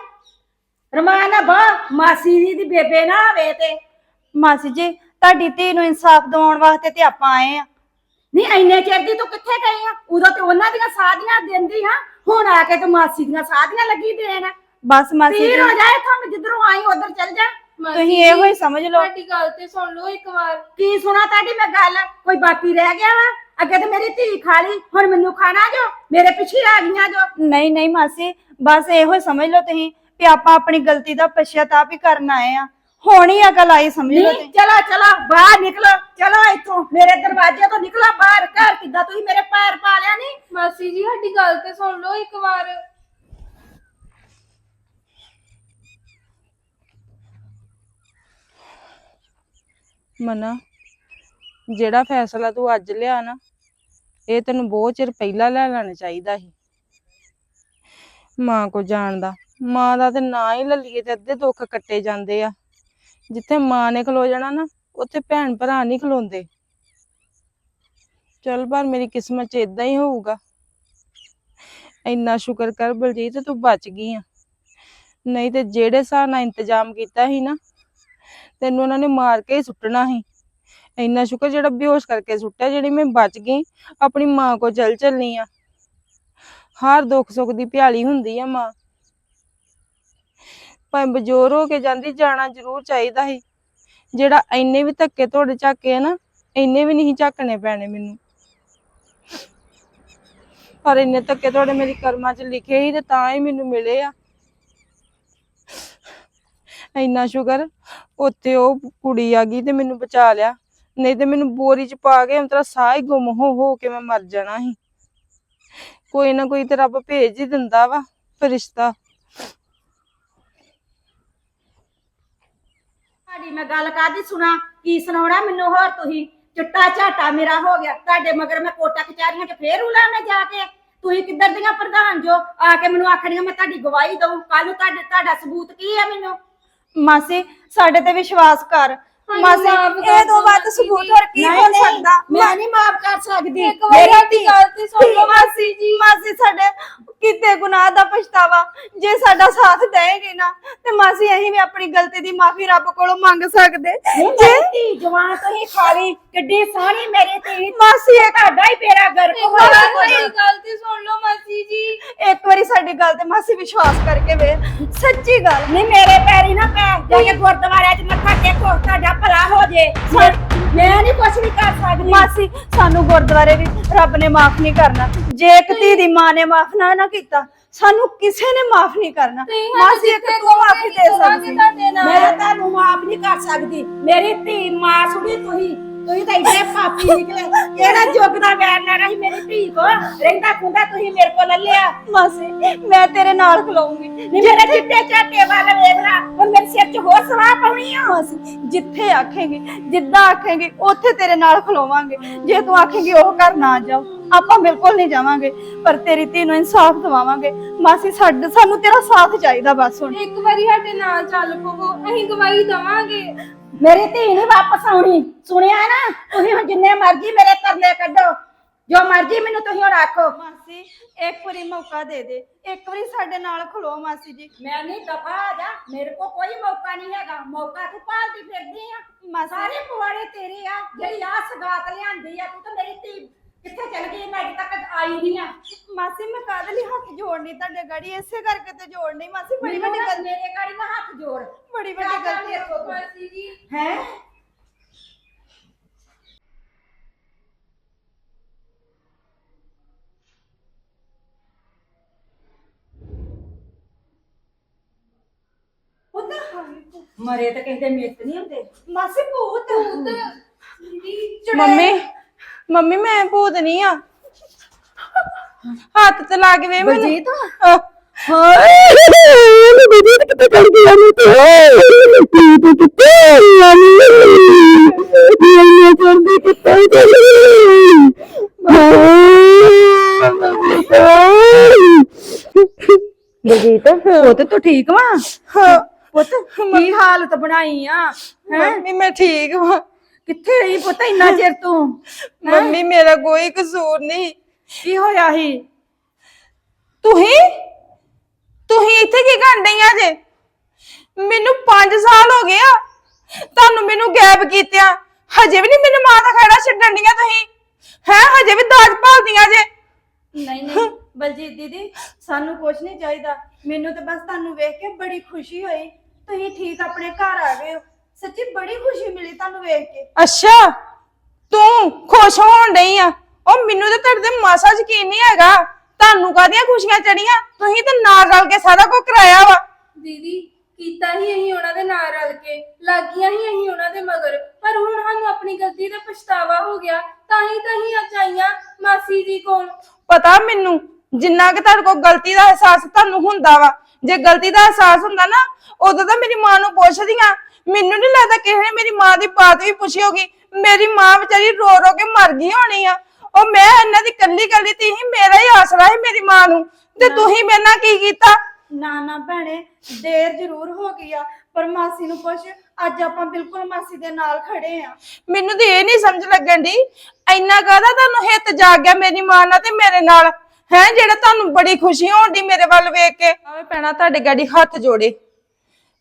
ਰਮਾਨਾ ਬਾ ਮਾਸੀ ਜੀ ਦੀ ਬੇਬੇ ਨਾ ਆਵੇ ਤੇ। ਮਾਸੀ ਜੀ ਤੁਹਾਡੀ ਧੀ ਨੂੰ ਇਨਸਾਫ ਦਿਵਾਉਣ ਵਾਸਤੇ ਤੇ ਆਪਾਂ ਆਏ ਆ। ਨਹੀਂ ਐਨੇ ਚਿਰ ਦੀ ਤੂੰ ਕਿੱਥੇ ਗਈ ਆ? ਉਦੋਂ ਤੇ ਉਹਨਾਂ ਦੀਆਂ ਸਾਧੀਆਂ ਦਿੰਦੀ ਹਾਂ ਹੁਣ ਆ ਕੇ ਤੂੰ ਮਾਸੀ ਦੀਆਂ ਸਾਧੀਆਂ ਲੱਗੀ ਦੇਣ। ਬਸ ਮਾਸੀ ਜੀ। ਤੀਰ ਹੋ ਜਾਏ ਤੁਹਾਨੂੰ ਜਿੱਧਰੋਂ ਆਈ ਉਧਰ ਚੱਲ ਜਾ। ਤੁਸੀਂ ਇਹੋ ਹੀ ਸਮਝ ਲਓ। ਸਾਡੀ ਗੱਲ ਤੇ ਸੁਣ ਲਓ ਇੱਕ ਵਾਰ। ਕੀ ਸੁਣਾ ਤੁਹਾਡੀ ਮੈਂ ਗੱਲ? ਕੋਈ ਬਾਕੀ ਰਹਿ ਗਿਆ ਵਾ? ਅੱਗੇ ਤੇ ਮੇਰੀ ਧੀ ਖਾ ਲਈ ਹੁਣ ਮੈਨੂੰ ਖਾਣਾ ਜੋ? ਮੇਰੇ ਪਿੱਛੇ ਆ ਗਈਆਂ ਜੋ? ਨਹੀਂ ਨਹੀਂ ਮਾਸੀ ਬਸ ਇਹੋ ਹੀ ਸਮਝ ਲਓ ਤੁਸੀਂ ਵੀ ਆਪਾਂ ਆਪਣੀ ਗਲਤੀ ਦਾ ਪਛਤਾਪ ਹੀ ਕਰਨ ਆਏ ਆ। ਹੁਣ ਹੀ ਅਕਲ ਆਈ ਸਮਝ ਲਓ ਨਹੀਂ ਤੁਸੀਂ। ਚਲੋ ਚਲੋ ਬਾਹਰ ਨਿਕਲੋ ਚਲੋ ਇੱਥੋਂ। ਮੇਰੇ ਦਰਵਾਜ਼ੇ ਤੋਂ ਨਿਕਲੋ ਬਾਹਰ ਘਰ ਕਿੱਦਾਂ ਤੁਸੀਂ ਮੇਰੇ ਪੈਰ ਪਾ ਲਿਆ ਨਹੀਂ ਮਾਸੀ ਜੀ ਸਾਡੀ ਗੱਲ ਤੇ ਸੁਣ ਲਓ ਇੱਕ ਵਾਰ। ਮਨਾ ਜਿਹੜਾ ਫੈਸਲਾ ਤੂੰ ਅੱਜ ਲਿਆ ਨਾ ਇਹ ਤੈਨੂੰ ਬਹੁਤ ਚਿਰ ਪਹਿਲਾਂ ਲੈ ਲੈਣਾ ਚਾਹੀਦਾ ਸੀ। ਮਾਂ ਕੋ ਜਾਣਦਾ ਮਾਂ ਦਾ ਤੇ ਨਾਂ ਹੀ ਲੱਲੀਏ ਤੇ ਅੱਧੇ ਦੁੱਖ ਕੱਟੇ ਜਾਂਦੇ ਆ। ਜਿੱਥੇ ਮਾਂ ਨੇ ਖਲੋ ਜਾਣਾ ਨਾ, ਉੱਥੇ ਭੈਣ ਭਰਾ ਨਹੀਂ ਖਲੋਂਦੇ। ਚਲ ਪਰ ਮੇਰੀ ਕਿਸਮਤ 'ਚ ਇਦਾਂ ਹੀ ਹੋਊਗਾ। ਇੰਨਾ ਸ਼ੁਕਰ ਕਰ ਬਲਜੀਤ, ਤੂੰ ਬਚ ਗਈ ਆ। ਨਹੀਂ ਤੇ ਜਿਹੜੇ ਹਿਸਾਬ ਨਾਲ ਇੰਤਜ਼ਾਮ ਕੀਤਾ ਸੀ ਨਾ, ਤੈਨੂੰ ਉਹਨਾਂ ਨੇ ਮਾਰ ਕੇ ਹੀ ਸੁੱਟਣਾ ਸੀ। ਇੰਨਾ ਸ਼ੁਕਰ ਜਿਹੜਾ ਬੇਹੋਸ਼ ਕਰਕੇ ਸੁੱਟਿਆ, ਜਿਹੜੀ ਮੈਂ ਬਚ ਗਈ, ਆਪਣੀ ਮਾਂ ਕੋ ਚਲ ਚੱਲਨੀ ਆ। ਹਰ ਦੁੱਖ ਸੁੱਖ ਦੀ ਭਿਆਲੀ ਹੁੰਦੀ ਆ ਮਾਂ। ਭਾਵੇਂ ਬਜੋਰ ਹੋ ਕੇ ਜਾਂਦੀ, ਜਾਣਾ ਜ਼ਰੂਰ ਚਾਹੀਦਾ ਸੀ। ਜਿਹੜਾ ਇੰਨੇ ਵੀ ਧੱਕੇ ਤੁਹਾਡੇ ਝਾਕੇ ਆ ਨਾ, ਇੰਨੇ ਵੀ ਨਹੀਂ ਝਾਕਣੇ ਪੈਣੇ ਮੈਨੂੰ। ਪਰ ਇੰਨੇ ਧੱਕੇ ਤੁਹਾਡੇ ਮੇਰੀ ਕਰਮਾਂ 'ਚ ਲਿਖੇ ਸੀ ਤੇ ਤਾਂ ਹੀ ਮੈਨੂੰ ਮਿਲੇ ਆ। ਇੰਨਾ ਸ਼ੁਕਰ, ਉੱਥੇ ਉਹ ਕੁੜੀ ਆ ਗਈ ਤੇ ਮੈਨੂੰ ਬਚਾ ਲਿਆ। ਨਹੀਂ ਤੇ ਮੈਨੂੰ ਬੋਰੀ 'ਚ ਪਾ ਕੇ ਅੰਤਰਾ ਸਾਹ ਹੀ ਗੁੰਮ ਹੋ ਹੋ ਕੇ ਮੈਂ ਮਰ ਜਾਣਾ ਸੀ। ਕੋਈ ਨਾ ਕੋਈ ਤੇ ਰੱਬ ਭੇਜ ਹੀ ਦਿੰਦਾ ਵਾ ਫਰਿਸ਼ਤਾ ਤੁਹਾਡੀ ਮੈਂ ਗੱਲ ਕਾਦੀ ਸੁਣਾ? ਕੀ ਸੁਣਾਉਣਾ ਮੈਨੂੰ ਹੋਰ ਤੁਸੀਂ? ਚਿੱਟਾ ਝਾਟਾ ਮੇਰਾ ਹੋ ਗਿਆ। ਤੁਹਾਡੇ ਮਗਰ ਮੈਂ ਕੋਟਾ ਕਚਾਰੀਆਂ 'ਚ ਫੇਰ ਉਲਾ ਮੈਂ ਜਾ ਕੇ? ਤੁਸੀਂ ਕਿੱਧਰ ਦੀਆਂ ਪ੍ਰਧਾਨ ਜੋ? ਆ ਕੇ ਮੈਨੂੰ ਆਖਣੀਆਂ ਮੈਂ ਤੁਹਾਡੀ ਗਵਾਹੀ ਦਊਂ। ਕੱਲ ਨੂੰ ਤੁਹਾਡੇ ਤੁਹਾਡਾ ਸਬੂਤ ਕੀ ਹੈ ਮੈਨੂੰ? ਮਾਸੀ ਸਾਡੇ ਤੇ ਵਿਸ਼ਵਾਸ ਕਰ। ਮਾਸੀ ਇਹ ਤੋਂ ਸਬੂਤ। ਹੋਰ ਕੀ ਹੋ ਸਕਦਾ? ਮੈਂ ਨਹੀਂ ਮਾਫ ਕਰ ਸਕਦੀ। ਇੱਕ ਵਾਰੀ ਸਾਡੀ ਗੱਲ ਤੇ ਸੁਣ ਲਓ ਮਾਸੀ ਜੀ। ਮਾਸੀ ਸਾਡੇ ਕਿਤੇ ਗੁਨਾਹ ਦਾ ਪਛਤਾਵਾ ਜੇ ਸਾਡਾ ਸਾਥ ਦੇਗੀ ਨਾ ਤੇ ਮਾਸੀ ਅਸੀਂ ਵੀ ਆਪਣੀ ਗਲਤੀ ਦੀ ਮਾਫੀ ਰੱਬ ਕੋਲੋਂ ਮੰਗ ਸਕਦੇ। ਮੇਰੀ ਧੀ ਜਵਾਨ ਤੁਸੀਂ ਖਾਲੀ ਕਿੱਡੀ ਸੋਹਣੀ ਮੇਰੀ ਧੀ। ਮਾਸੀ ਇੱਕ ਤੁਹਾਡਾ ਹੀ ਬੇੜਾ ਗਰਕ ਹੋਇਆ। ਸਾਡੀ ਗੱਲ ਤੇ ਸੁਣ ਲਓ ਮਾਸੀ ਜੀ। ਇੱਕ ਵਾਰੀ ਸਾਡੀ ਗੱਲ ਤੇ ਮਾਸੀ ਵਿਸ਼ਵਾਸ ਕਰਕੇ ਵੇ ਸੱਚੀ ਗੱਲ। ਨਹੀਂ ਮੇਰੇ ਪੈਰੀ ਨਾ ਪੈ। ਜਾ ਕੇ ਗੁਰਦੁਆਰੇ 'ਚ ਮੱਥਾ ਟੇਕੋ ਤੁਹਾਡਾ ਭਲਾ ਹੋ ਜੇ। ਮੈਂ- ਨਹੀਂ ਕੁਛ ਵੀ ਕਰ ਸਕਦੀ। ਮਾਸੀ ਸਾਨੂੰ ਗੁਰਦੁਆਰੇ ਵੀ ਰੱਬ ਨੇ ਮਾਫ ਨਹੀਂ ਕਰਨਾ। ਜੇ ਇੱਕ ਧੀ ਦੀ ਮਾਂ ਨੇ ਮਾਫ ਨਾ ਨਾ ਕੀਤਾ। ਸਾਨੂੰ ਕਿਸੇ ਨੇ ਮਾਫ ਨਹੀਂ ਕਰਨਾ। ਤੁਸੀਂ ਮਾਸੀ ਇੱਕ ਜਿੱਥੇ ਤੂੰ ਮਾਫੀ ਦੇ ਸਕਦੀ ਤੁਹਾਡੇ ਨਾਲ। ਮੈਂ ਤੁਹਾਨੂੰ ਮਾਫ ਨਹੀਂ ਕਰ ਸਕਦੀ। ਮੇਰੀ ਧੀ ਮਾਂ ਸੁਣੀ ਤੁਸੀਂ। ਤੁਸੀਂ ਤਾਂ ਇੱਡੇ ਪਾਪੀ ਨਿਕਲੇ। ਕਿਹੜਾ ਜੁਗ ਦਾ ਵੈਰ ਲੈਣਾ ਸੀ ਮੇਰੀ ਧੀ ਕੋ? ਰਹਿੰਦਾ ਖੁੰਦਾ ਤੁਸੀਂ ਮੇਰੇ ਕੋਲ ਲੈ ਲਿਆ ਮਾਸੀ ਮੈਂ ਤੇਰੇ ਨਾਲ ਖਲੋਉਂਗੀ ਨਹੀਂ ਮੇਰੇ ਚਿੱਟੇ ਝਾਟੇ ਵੱਲ ਵੇਖ ਲੈ। ਹੁਣ ਮੇਰੇ ਸਿਰ 'ਚ ਹੋਰ ਸਵਾਹ ਪਾਉਣੀ ਆ। ਮਾਸੀ ਜਿੱਥੇ ਆਖੇਂਗੀ ਜਿੱਦਾਂ ਆਖੇਂਗੀ ਉੱਥੇ ਤੇਰੇ ਨਾਲ ਖਲੋਵਾਂਗੇ। ਜੇ ਤੂੰ ਆਖੇਂਗੀ ਉਹ ਘਰ ਨਾ ਜਾਓ। ਆਪਾਂ ਬਿਲਕੁਲ ਨਹੀਂ ਜਾਵਾਂਗੇ ਪਰ ਤੇਰੀ ਧੀ ਨੂੰ ਇਨਸਾਫ ਦਿਵਾਵਾਂਗੇ। ਮਾਸੀ ਸਾਡੇ ਸਾਨੂੰ ਤੇਰਾ ਸਾਥ ਚਾਹੀਦਾ ਬਸ ਹੁਣ। ਇੱਕ ਵਾਰੀ ਸਾਡੇ ਨਾਲ ਚੱਲ ਪਵੋ ਅਸੀਂ ਗਵਾਹੀ ਦਵਾਂਗੇ। ਮੇਰੀ ਧੀ ਨਹੀਂ ਵਾਪਸ ਆਉਣੀ। ਸੁਣਿਆ ਨਾ? ਤੁਸੀਂ ਹੁਣ ਜਿੰਨੇ ਮਰਜ਼ੀ ਮੇਰੇ ਤਰਲੇ ਕੱਢੋ। ਜੋ ਮਰਜ਼ੀ ਮੈਨੂੰ ਤੁਸੀਂ ਹੁਣ ਆਖੋ। ਮਾਸੀ ਇੱਕ ਵਾਰੀ ਮੌਕਾ ਦੇ ਦੇ। ਇੱਕ ਵਾਰੀ ਸਾਡੇ ਨਾਲ ਖਲੋ ਮਾਸੀ ਜੀ। ਮੈਂ ਨਹੀਂ ਦਫਾ ਆ ਜਾ। ਮੇਰੇ ਕੋ ਕੋਈ ਮੌਕਾ ਨਹੀਂ ਹੈਗਾ। ਮੌਕਾ ਤੂੰ ਭਾਲਦੀ ਫਿਰਦੀ ਆ। ਮਾਸੀ। ਸਾਰੇ ਪਵਾੜੇ ਤੇਰੇ ਆ। ਜਿਹੜੀ ਆ ਸਗਾਤ ਲਿਆਂਦੀ ਆ ਤੂੰ ਤਾਂ ਮੇਰੀ ਧੀ ਕਿੱਥੇ ਚਲ ਗਈ ਮੈਂ ਅਜੇ ਤੱਕ ਆਈ ਨਹੀਂ ਆ। ਮਾਸੀ ਮੈਂ ਕਾਹਦੇ ਲਈ ਹੱਥ ਜੋੜਨੀ ਤੁਹਾਡੇ ਗਾੜੀ? ਇਸੇ ਕਰਕੇ ਤੇ ਜੋੜਨੀ। ਮਾਸੀ ਬੜੀ ਵੱਡੀ ਗੱਲ ਮੇਰੇ ਗਾੜੀ ਨਾ ਹੱਥ ਜੋੜ। ਬੜੀ ਵੱਡੀ ਗਲਤੀ ਹੈ ਮਾਸੀ ਜੀ। ਹੈ? ਮਰੇ ਤਾਂ ਕਿਸੇ ਦੇ ਮਿੱਤ ਨਹੀਂ ਹੁੰਦੇ। ਮਾਸੀ ਭੂਤ। ਮੰਮੀ। ਮੰਮੀ ਮੈਂ ਭੂਤ ਨਹੀਂ ਆ। ਹੱਥ ਤੇ ਲਾ ਕੇ ਵੇ ਮੈਨੂੰ। ਬਲਜੀਤ? ਹਾਂ। ਬਲਜੀਤ ਪੁੱਤ ਤੂੰ ਠੀਕ ਵਾ? ਹਾਂ। ਪੁੱਤ ਕੀ ਹਾਲਤ ਬਣਾਈ ਆ? ਹੈ? ਮੰਮੀ ਮੈਂ ਠੀਕ ਹਾਂ ਕਿੱਥੇ ਰਹੀ ਪੁੱਤ ਇੰਨਾ ਚਿਰ ਤੂੰ? ਹੈਂ? ਮੰਮੀ ਮੇਰਾ ਕੋਈ ਕਸੂਰ ਨਹੀਂ। ਕੀ ਹੋਇਆ ਸੀ? ਤੁਸੀਂ? ਤੁਸੀਂ ਇੱਥੇ ਕੀ ਕਰਨ ਡਈਆਂ ਜੇ? ਮੈਨੂੰ 5 ਸਾਲ ਹੋ ਗਏ ਆ। ਤੁਹਾਨੂੰ ਮੈਨੂੰ ਗੈਪ ਕੀਤਿਆਂ। ਹਜੇ ਵੀ ਨਹੀਂ ਮੈਨੂੰ ਮਾਂ ਦਾ ਖੜਾ ਛੱਡਣ ਡੀਆਂ ਤੁਸੀਂ। ਹੈ? ਹਜੇ ਵੀ ਦਾਜ ਭਾਲਦੀਆਂ ਜੇ। ਨਹੀਂ ਨਹੀਂ ਬਲਜੀਤ ਦੀਦੀ ਸਾਨੂੰ ਕੁਝ ਨਹੀਂ ਚਾਹੀਦਾ। ਮੈਨੂੰ ਤਾਂ ਬਸ ਤੁਹਾਨੂੰ ਵੇਖ ਕੇ ਬੜੀ ਖੁਸ਼ੀ ਹੋਈ। ਤੁਸੀਂ ਠੀਕ ਆਪਣੇ ਘਰ ਆ ਗਏ ਹੋ। ਸੱਚੀ ਬੜੀ ਖੁਸ਼ੀ ਮਿਲੀ ਤੁਹਾਨੂੰ ਵੇਖ ਕੇ। ਅੱਛਾ ਤੂੰ ਖੁਸ਼ ਹੋਣ ਡਈ ਆ? ਉਹ ਮੈਨੂੰ ਤਾਂ ਤੁਹਾਡੇ ਤੇ ਮਾਸਾ ਯਕੀਨ ਨਹੀਂ ਹੈਗਾ। ਤੁਹਾਨੂੰ ਕਾਹਦੀਆਂ ਖੁਸ਼ੀਆਂ ਚੜੀਆਂ ਤੁਸੀਂ ਤਾਂ ਨਾਲ ਰਲ ਕੇ ਸਾਰਾ ਕੁਝ ਕਰਾਇਆ ਵਾ। ਦੀਦੀ ਕੀਤਾ ਹੀ ਅਸੀਂ ਉਹਨਾਂ ਦੇ ਨਾਲ ਰਲ ਕੇ। ਲੱਗੀਆਂ ਹੀ ਅਸੀਂ ਉਹਨਾਂ ਦੇ ਮਗਰ। ਪਰ ਹੁਣ ਸਾਨੂੰ ਆਪਣੀ ਗਲਤੀ ਦਾ ਪਛਤਾਵਾ ਹੋ ਗਿਆ। ਤਾਂ ਹੀ ਤਾਂ ਹੀ ਅੱਜ ਆਈਆਂ। ਮਾਸੀ ਜੀ ਕੋਲ। ਪਤਾ ਮੈਨੂੰ ਜਿੰਨਾ ਕਿ ਤੁਹਾਡੇ ਕੋਲ ਗਲਤੀ ਦਾ ਅਹਿਸਾਸ ਤੁਹਾਨੂੰ ਹੁੰਦਾ ਵਾ। ਜੇ ਗਲਤੀ ਦਾ ਅਹਿਸਾਸ ਹੁੰਦਾ ਨਾ ਉਦੋਂ ਤਾਂ ਮੇਰੀ ਮਾਂ ਨੂੰ ਪੁੱਛਦੀਆਂ। ਮੈਨੂੰ ਨਹੀਂ ਲੱਗਦਾ ਕਿਸੇ ਨੇ ਮੇਰੀ ਮਾਂ ਦੀ ਬਾਤ ਵੀ ਪੁੱਛੀ ਹੋਗੀ ਮੇਰੀ ਮਾਂ ਵਿਚਾਰੀ ਰੋ ਰੋ ਕੇ ਮਰ ਗਈ ਹੋਣੀ ਆ। ਉਹ ਮੈਂ ਇਹਨਾਂ ਦੀ ਕੱਲੀ ਕੱਲੀ ਤੀ ਸੀ ਮੇਰਾ ਹੀ ਆਸਰਾ ਸੀ ਮੇਰੀ ਮਾਂ ਨੂੰ। ਤੇ ਤੁਸੀਂ ਮੇਰੇ ਨਾਲ ਕੀ ਕੀਤਾ? ਨਾ ਨਾ ਭੈਣੇ ਦੇਰ ਜ਼ਰੂਰ ਹੋ ਗਈ ਆ ਪਰ ਮਾਸੀ ਨੂੰ ਪੁੱਛ ਅੱਜ ਆਪਾਂ ਬਿਲਕੁਲ ਮਾਸੀ ਦੇ ਨਾਲ ਖੜੇ ਆ। ਮੈਨੂੰ ਤੇ ਇਹ ਨਹੀਂ ਸਮਝ ਲੱਗਣ ਦੀ ਇੰਨਾ ਕਾਹਦਾ ਤੁਹਾਨੂੰ ਹਿੱਤ ਜਾਗ ਗਿਆ ਮੇਰੀ ਮਾਂ ਨਾਲ ਤੇ ਮੇਰੇ ਨਾਲ? ਹੈ ਜਿਹੜਾ ਤੁਹਾਨੂੰ ਬੜੀ ਖੁਸ਼ੀ ਹੋਣ ਦੀ ਮੇਰੇ ਵੱਲ ਵੇਖ ਕੇ? ਆਵੇ ਪੈਣਾ ਤੁਹਾਡੇ ਗਾੜੀ ਹੱਥ ਜੋੜੇ।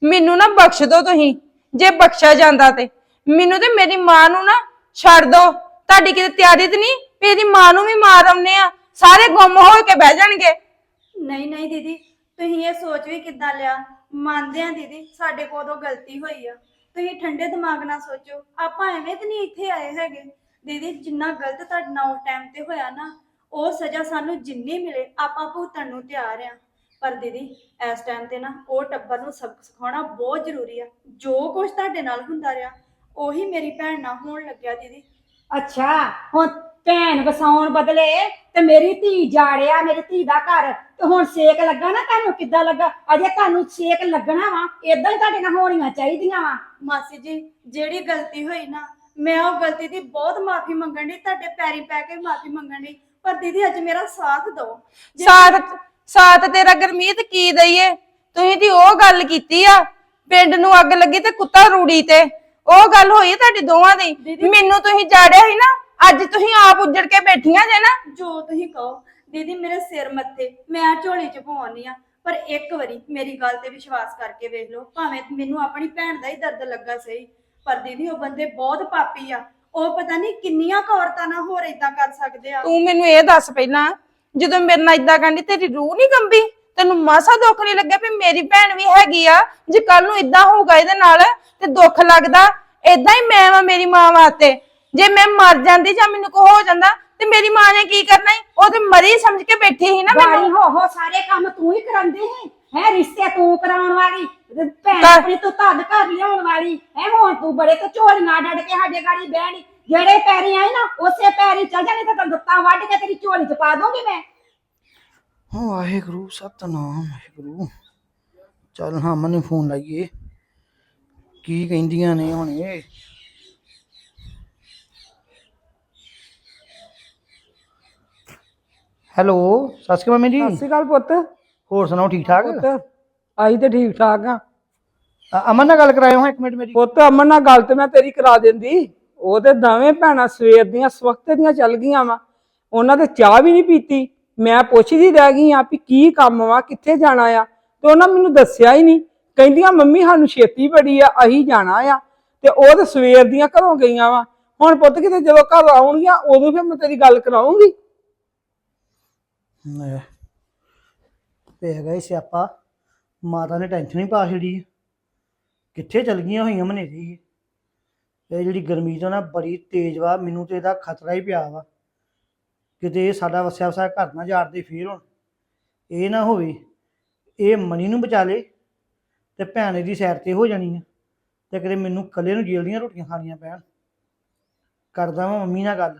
ਮੈਨੂੰ ਨਾ ਬਖਸ਼ ਦਿਓ ਤੁਸੀਂ। ਜੇ ਬਖਸ਼ਿਆ ਜਾਂਦਾ ਤੇ। ਮੈਨੂੰ ਤੇ ਮੇਰੀ ਮਾਂ ਨੂੰ ਨਾ ਛੱਡ ਦੋ। ਤੁਹਾਡੀ ਕਿਤੇ ਤਿਆਰੀ ਤੇ ਨਹੀਂ? ਵੀ ਇਹਦੀ ਮਾਂ ਨੂੰ ਵੀ ਮਾਰ ਆਉਨੇ ਆ। ਸਾਰੇ ਗੁੰਮ ਹੋ ਕੇ ਬਹਿ ਜਾਣਗੇ। ਨਹੀਂ ਨਹੀਂ ਦੀਦੀ, ਤੁਸੀਂ ਇਹ ਸੋਚ ਵੀ ਕਿੱਦਾਂ ਲਿਆ? ਮੰਨਦੇ ਆ ਦੀਦੀ, ਸਾਡੇ ਕੋਲ ਉਦੋਂ ਗਲਤੀ ਹੋਈ ਆ। ਤੁਸੀਂ ਠੰਡੇ ਦਿਮਾਗ ਨਾਲ ਸੋਚੋ। ਆਪਾਂ ਐਵੇਂ ਤੇ ਨਹੀਂ ਇੱਥੇ ਆਏ ਹੈਗੇ। ਦੀਦੀ, ਜਿੰਨਾ ਗਲਤ ਤੁਹਾਡੇ ਨਾਲ ਉਸ ਟਾਈਮ ਤੇ ਹੋਇਆ ਨਾ, ਉਹ ਸਜ਼ਾ ਸਾਨੂੰ ਜਿੰਨੀ ਮਿਲੇ, ਆਪਾਂ ਭੁਗਤਣ ਨੂੰ ਤਿਆਰ ਆ। ਪਰ ਦੀਦੀ ਇਸ ਟਾਈਮ ਤੇ ਨਾ ਉਹ ਟੱਬਰ ਨੂੰ ਸਬਕ ਸਿਖਾਉਣਾ ਬਹੁਤ ਜ਼ਰੂਰੀ ਆ। ਜੋ ਕੁਝ ਤੁਹਾਡੇ ਨਾਲ ਹੁੰਦਾ ਰਿਹਾ ਉਹੀ ਮੇਰੀ ਭੈਣ ਨਾਲ ਹੋਣ ਲੱਗਿਆ ਦੀਦੀ। ਅੱਛਾ ਹੁਣ ਭੈਣ ਵਸਾਉਣ ਬਦਲੇ ਤੇ ਮੇਰੀ ਧੀ ਜਾੜਿਆ ਮੇਰੀ ਧੀ ਦਾ ਘਰ। ਤੇ ਹੁਣ ਸੇਕ ਲੱਗਾ ਨਾ ਤੁਹਾਨੂੰ ਕਿੱਦਾਂ ਲੱਗਾ? ਅਜੇ ਤੁਹਾਨੂੰ ਸੇਕ ਲੱਗਣਾ ਵਾ ਇਦਾਂ ਹੀ ਤੁਹਾਡੇ ਨਾਲ ਹੋਣੀਆਂ ਚਾਹੀਦੀਆਂ ਵਾ। ਮਾਸੀ ਜੀ ਜਿਹੜੀ ਗਲਤੀ ਹੋਈ ਨਾ ਮੈਂ ਉਹ ਗਲਤੀ ਦੀ ਬਹੁਤ ਮਾਫੀ ਮੰਗਣ ਦੀ ਤੁਹਾਡੇ ਪੈਰੀ ਪੈ ਕੇ ਮਾਫੀ ਮੰਗਣ ਦੀ ਪਰ ਦੀਦੀ ਅੱਜ ਮੇਰਾ ਸਾਥ ਦਿਓ। ਜੇ- ਸਾਥ ਸਾਥ ਤੇਰਾ ਗਰਮੀਤ ਕੀ ਦਈਏ? ਤੁਸੀਂ ਦੀ ਉਹ ਗੱਲ ਕੀਤੀ ਆ ਪਿੰਡ ਨੂੰ ਅੱਗ ਲੱਗੀ ਤੇ ਕੁੱਤਾ ਰੂੜੀ ਤੇ। ਉਹ ਗੱਲ ਹੋਈ ਤੁਹਾਡੀ ਦੋਵਾਂ ਦੀ। ਮੈਨੂੰ ਤੁਸੀਂ ਜਾੜਿਆ ਸੀ ਨਾ ਅੱਜ ਤੁਸੀਂ ਆਪ ਉੱਜੜ ਕੇ ਬੈਠੀਆਂ ਜੇ ਨਾ। ਜੋ ਤੁਸੀਂ ਕਹੋ। ਦੀਦੀ ਮੇਰੇ ਸਿਰ ਮੱਥੇ ਮੈਂ ਝੋਲੀ ਚ ਪਵਾਉਣੀ ਆ। ਪਰ ਇੱਕ ਵਾਰੀ ਮੇਰੀ ਗੱਲ ਤੇ ਵਿਸ਼ਵਾਸ ਕਰਕੇ ਵੇਖ ਲਓ। ਭਾਵੇਂ ਮੈਨੂੰ ਆਪਣੀ ਭੈਣ ਦਾ ਹੀ ਦਰਦ ਲੱਗਾ ਸਹੀ ਪਰ ਦੀਦੀ ਉਹ ਬੰਦੇ ਬਹੁਤ ਪਾਪੀ ਆ। ਉਹ ਪਤਾ ਨਹੀਂ ਕਿੰਨੀਆਂ ਕੁ ਔਰਤਾਂ ਨਾਲ ਹੋਰ ਇਦਾਂ ਕਰ ਸਕਦੇ ਆ। ਤੂੰ ਮੈਨੂੰ ਇਹ ਦੱਸ ਪਹਿਲਾਂ ਜਦੋਂ ਮੇਰੇ ਨਾਲ ਇਦਾਂ ਕਹਿੰਦੀ ਤੇਰੀ ਰੂਹ ਨਹੀਂ ਕੰਬੀ? ਤੈਨੂੰ ਮਾਸਾ ਦੁੱਖ ਨਹੀਂ ਲੱਗਿਆ ਵੀ ਮੇਰੀ ਭੈਣ ਵੀ ਹੈਗੀ ਆ? ਜੇ ਕੱਲ ਨੂੰ ਇਦਾਂ ਹੋਊਗਾ ਇਹਦੇ ਨਾਲ ਤੇ ਦੁੱਖ ਲੱਗਦਾ? ਇਦਾਂ ਹੀ ਮੈਂ ਵਾਂ ਮੇਰੀ ਮਾਂ ਵਾਸਤੇ। ਜੇ ਮੈਂ ਮਰ ਜਾਂਦੀ ਜਾਂ ਮੈਨੂੰ ਕੋ ਹੋ ਜਾਂਦਾ ਤੇ ਮੇਰੀ ਮਾਂ ਨੇ ਕੀ ਕਰਨਾ ਸੀ ਉਹ ਤੇ ਮਰੀ ਸਮਝ ਕੇ ਬੈਠੀ ਸੀ ਨਾ ਮੈਨੂੰ। ਹੋ ਹੋ ਸਾਰੇ ਕੰਮ ਤੂੰ ਹੀ ਕਰਾਉਂਦੇ ਹੈ ਹੈ ਰਿਸ਼ਤੇ ਤੂੰ ਕਰਾਉਣ ਵਾਲੀ ਤੇ ਭੈਣ ਤਾਂ- ਆਪਣੀ ਤੂੰ ਧੱਦ ਘਰ ਲਿਆਉਣ ਵਾਲੀ। ਹੈ ਹੁਣ ਤੂੰ ਬੜੇ ਤੇ ਝੋਲੀਆਂ ਡੱਡ ਕੇ ਸਾਡੇ ਗਾੜੀ ਬਹਿਣੀ ਜਿਹੜੇ ਪੈਰੀ ਆਏ ਨਾ ਉਸੇ ਪੈਰੀ ਚੱਲ ਜਾਣੀ ਤਾਂ ਤੈਨੂੰ ਵੱਢ ਕੇ ਤੇਰੀ ਝੋਲੀ ਚ ਪਾ ਦੂੰਗੀ ਮੈਂ। ਵਾਹਿਗੁਰੂ ਸਤਨਾਮ ਵਾਹਿਗੁਰੂ। ਚੱਲ ਹਾਂ ਮਨ ਫੋਨ ਲਾਈਏ। ਕੀ ਕਹਿੰਦੀਆਂ ਨੇ ਹੁਣ ਇਹ? ਹੈਲੋ ਸਤਿ ਸ਼੍ਰੀ ਅਕਾਲ ਮੰਮੀ ਜੀ। ਸਤਿ ਸ਼੍ਰੀ ਅਕਾਲ ਪੁੱਤ। ਹੋਰ ਸੁਣਾਓ ਠੀਕ ਠਾਕ? ਪੁੱਤ ਆਈ ਤੇ ਠੀਕ ਠਾਕ ਆ। ਅ- ਅਮਨ ਨਾਲ ਗੱਲ ਕਰਾਇਓ ਹਾਂ ਇੱਕ ਮਿੰਟ ਮੇਰੀ। ਪੁੱਤ ਅਮਨ ਨਾਲ ਗੱਲ ਤੇ ਮੈਂ ਤੇਰੀ ਕਰਾ ਦਿੰਦੀ। ਉਹ ਤੇ ਦੋਵੇਂ ਭੈਣਾਂ ਸਵੇਰ ਦੀਆਂ, ਸਵਖਤ ਦੀਆਂ ਚੱਲ ਗਈਆਂ ਵਾ। ਉਹਨਾਂ ਤੇ ਚਾਹ ਵੀ ਨਹੀਂ ਪੀਤੀ। ਮੈਂ ਪੁੱਛਦੀ ਰਹਿ ਗਈ ਆ ਵੀ ਕੀ ਕੰਮ ਵਾ, ਕਿੱਥੇ ਜਾਣਾ ਆ? ਤੇ ਉਹਨਾਂ ਮੈਨੂੰ ਦੱਸਿਆ ਹੀ ਨਹੀਂ। ਕਹਿੰਦੀਆਂ, ਮੰਮੀ, ਸਾਨੂੰ ਛੇਤੀ ਬੜੀ ਆ, ਅਸੀਂ ਜਾਣਾ ਆ। ਤੇ ਉਹ ਤੇ ਸਵੇਰ ਦੀਆਂ ਘਰੋਂ ਗਈਆਂ ਵਾ। ਹੁਣ ਪੁੱਤ ਕਿਤੇ ਜਦੋਂ ਘਰ ਆਉਣਗੀਆਂ, ਉਦੋਂ ਫਿਰ ਮੈਂ ਤੇਰੀ ਗੱਲ ਕਰਾਉਂਗੀ। ਪੈ ਗਏ ਸਿਆਪਾ। ਮਾਤਾ ਨੇ ਟੈਨਸ਼ਨ ਹੀ ਪਾ ਛੜੀ ਕਿੱਥੇ ਚਲ ਗਈਆਂ ਹੋਈਆਂ ਮਨੇਰੀ? ਇਹ ਜਿਹੜੀ ਗਰਮੀ ਤੋਂ ਨਾ ਬੜੀ ਤੇਜ਼ ਵਾ, ਮੈਨੂੰ ਤੇ ਇਹਦਾ ਖਤਰਾ ਹੀ ਪਿਆ ਵਾ। ਕਿਤੇ ਇਹ ਸਾਡਾ ਵਸਿਆ ਵਸਿਆ ਘਰ ਨਾ ਜਾੜਦੇ ਫੇਰ ਹੁਣ। ਇਹ ਨਾ ਹੋਵੇ, ਇਹ ਮਨੀ ਨੂੰ ਬਚਾ ਲੇ ਤੇ ਭੈਣ ਦੀ ਸੈਰ ਤੇ ਹੋ ਜਾਣੀ ਆ ਤੇ ਕਿਤੇ ਮੈਨੂੰ ਕੱਲੇ ਨੂੰ ਜੇਲ੍ਹ ਦੀਆਂ ਰੋਟੀਆਂ ਖਾਣੀਆਂ ਪੈਣ। ਕਰਦਾ ਵਾਂ ਮੰਮੀ ਨਾਲ ਗੱਲ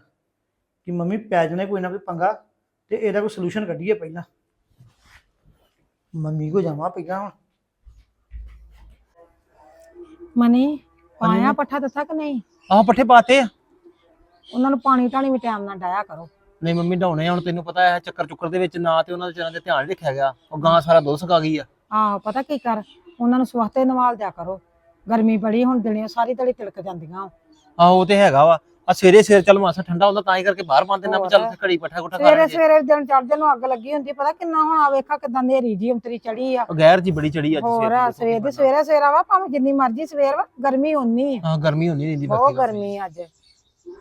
ਕਿ ਮੰਮੀ ਪੈ ਜਾਣੇ ਕੋਈ ਨਾ ਕੋਈ ਪੰਗਾ ਤੇ ਇਹਦਾ ਕੋਈ ਸੋਲੂਸ਼ਨ ਕੱਢੀਏ ਪਹਿਲਾਂ। ਮੰਮੀ ਕੋ ਜਾਵਾਂ ਪਹਿਲਾਂ ਹੁਣ। ਮਨੀ ਪਾਇਆ ਪੱਠਾ ਦੱਸਾ ਕਿ ਨਹੀਂ? ਆਹ ਪੱਠੇ ਪਾਤੇ ਆ। ਉਹਨਾਂ ਨੂੰ ਪਾਣੀ ਟਾਣੀ ਵੀ ਟਾਈਮ ਨਾਲ ਡਾਇਆ ਕਰੋ। ਨਹੀਂ ਮੰਮੀ ਢਾਉਣੇ ਆ ਹੁਣ ਤੈਨੂੰ ਪਤਾ ਹੈ ਚੱਕਰ ਚੁੱਕਰ ਦੇ ਵਿੱਚ ਨਾ ਤੇ ਉਹਨਾਂ ਦੇ ਚਰਾਂ ਦੇ ਧਿਆਨ ਨੀ ਰੱਖਿਆ ਗਿਆ। ਉਹ ਗਾਂ ਸਾਰਾ ਦੁੱਧ ਸਕਾ ਗਈ ਆ। ਆਹੋ ਪਤਾ ਕੀ ਕਰ? ਉਹਨਾਂ ਨੂੰ ਸਵਖਤੇ ਨਵਾਲ ਦਿਆ ਕਰੋ। ਗਰਮੀ ਬੜੀ ਹੁਣ ਦਿਨੇ ਸਾਰੀ ਤੜੀ ਤਿਲਕ ਜਾਂਦੀਆਂ। ਆਹੋ ਉਹ ਤੇ ਹੈਗਾ ਵਾ। ਆ ਸਵੇਰੇ ਸਵੇਰ ਚੱਲ ਮਾਸਾ ਠੰਡਾ ਹੁੰਦਾ ਤਾਂ ਹੀ ਕਰਕੇ ਬਾਹਰ ਨਾ ਵੀ ਚੱਲ ਹੋਰ। ਘੜੀ ਪੱਠਾ ਕੁੱਠਾ ਖਾ ਸਵੇਰੇ ਸਵੇਰੇ ਦਿਨ ਚੜ੍ਹਦੇ ਨੂੰ ਅੱਗ ਲੱਗੀ ਹੁੰਦੀ ਪਤਾ ਕਿੰਨਾ ਹੁਣ ਆ ਵੇਖਾ ਕਿਦਾਂ ਨੇਰੀ ਜੀ ਅੰਤਰੀ ਚੜੀ ਆ। ਉਹ ਗੈਰ ਜੀ ਬੜੀ ਚੜੀ ਅੱਜ ਹੋਰ ਸਵੇਰ ਸਵੇਰ ਦੀ ਸਵੇਰੇ ਸਵੇਰਾ ਵਾ ਭਾਵੇਂ ਜਿੰਨੀ ਮਰਜ਼ੀ ਸਵੇਰ ਵਾ ਗਰਮੀ ਉਨੀ ਆ। ਹਾਂ ਗਰਮੀ ਹੁੰਦੀ ਰਹਿੰਦੀ ਬਹੁਤ ਗਰਮੀ ਆ ਅੱਜ।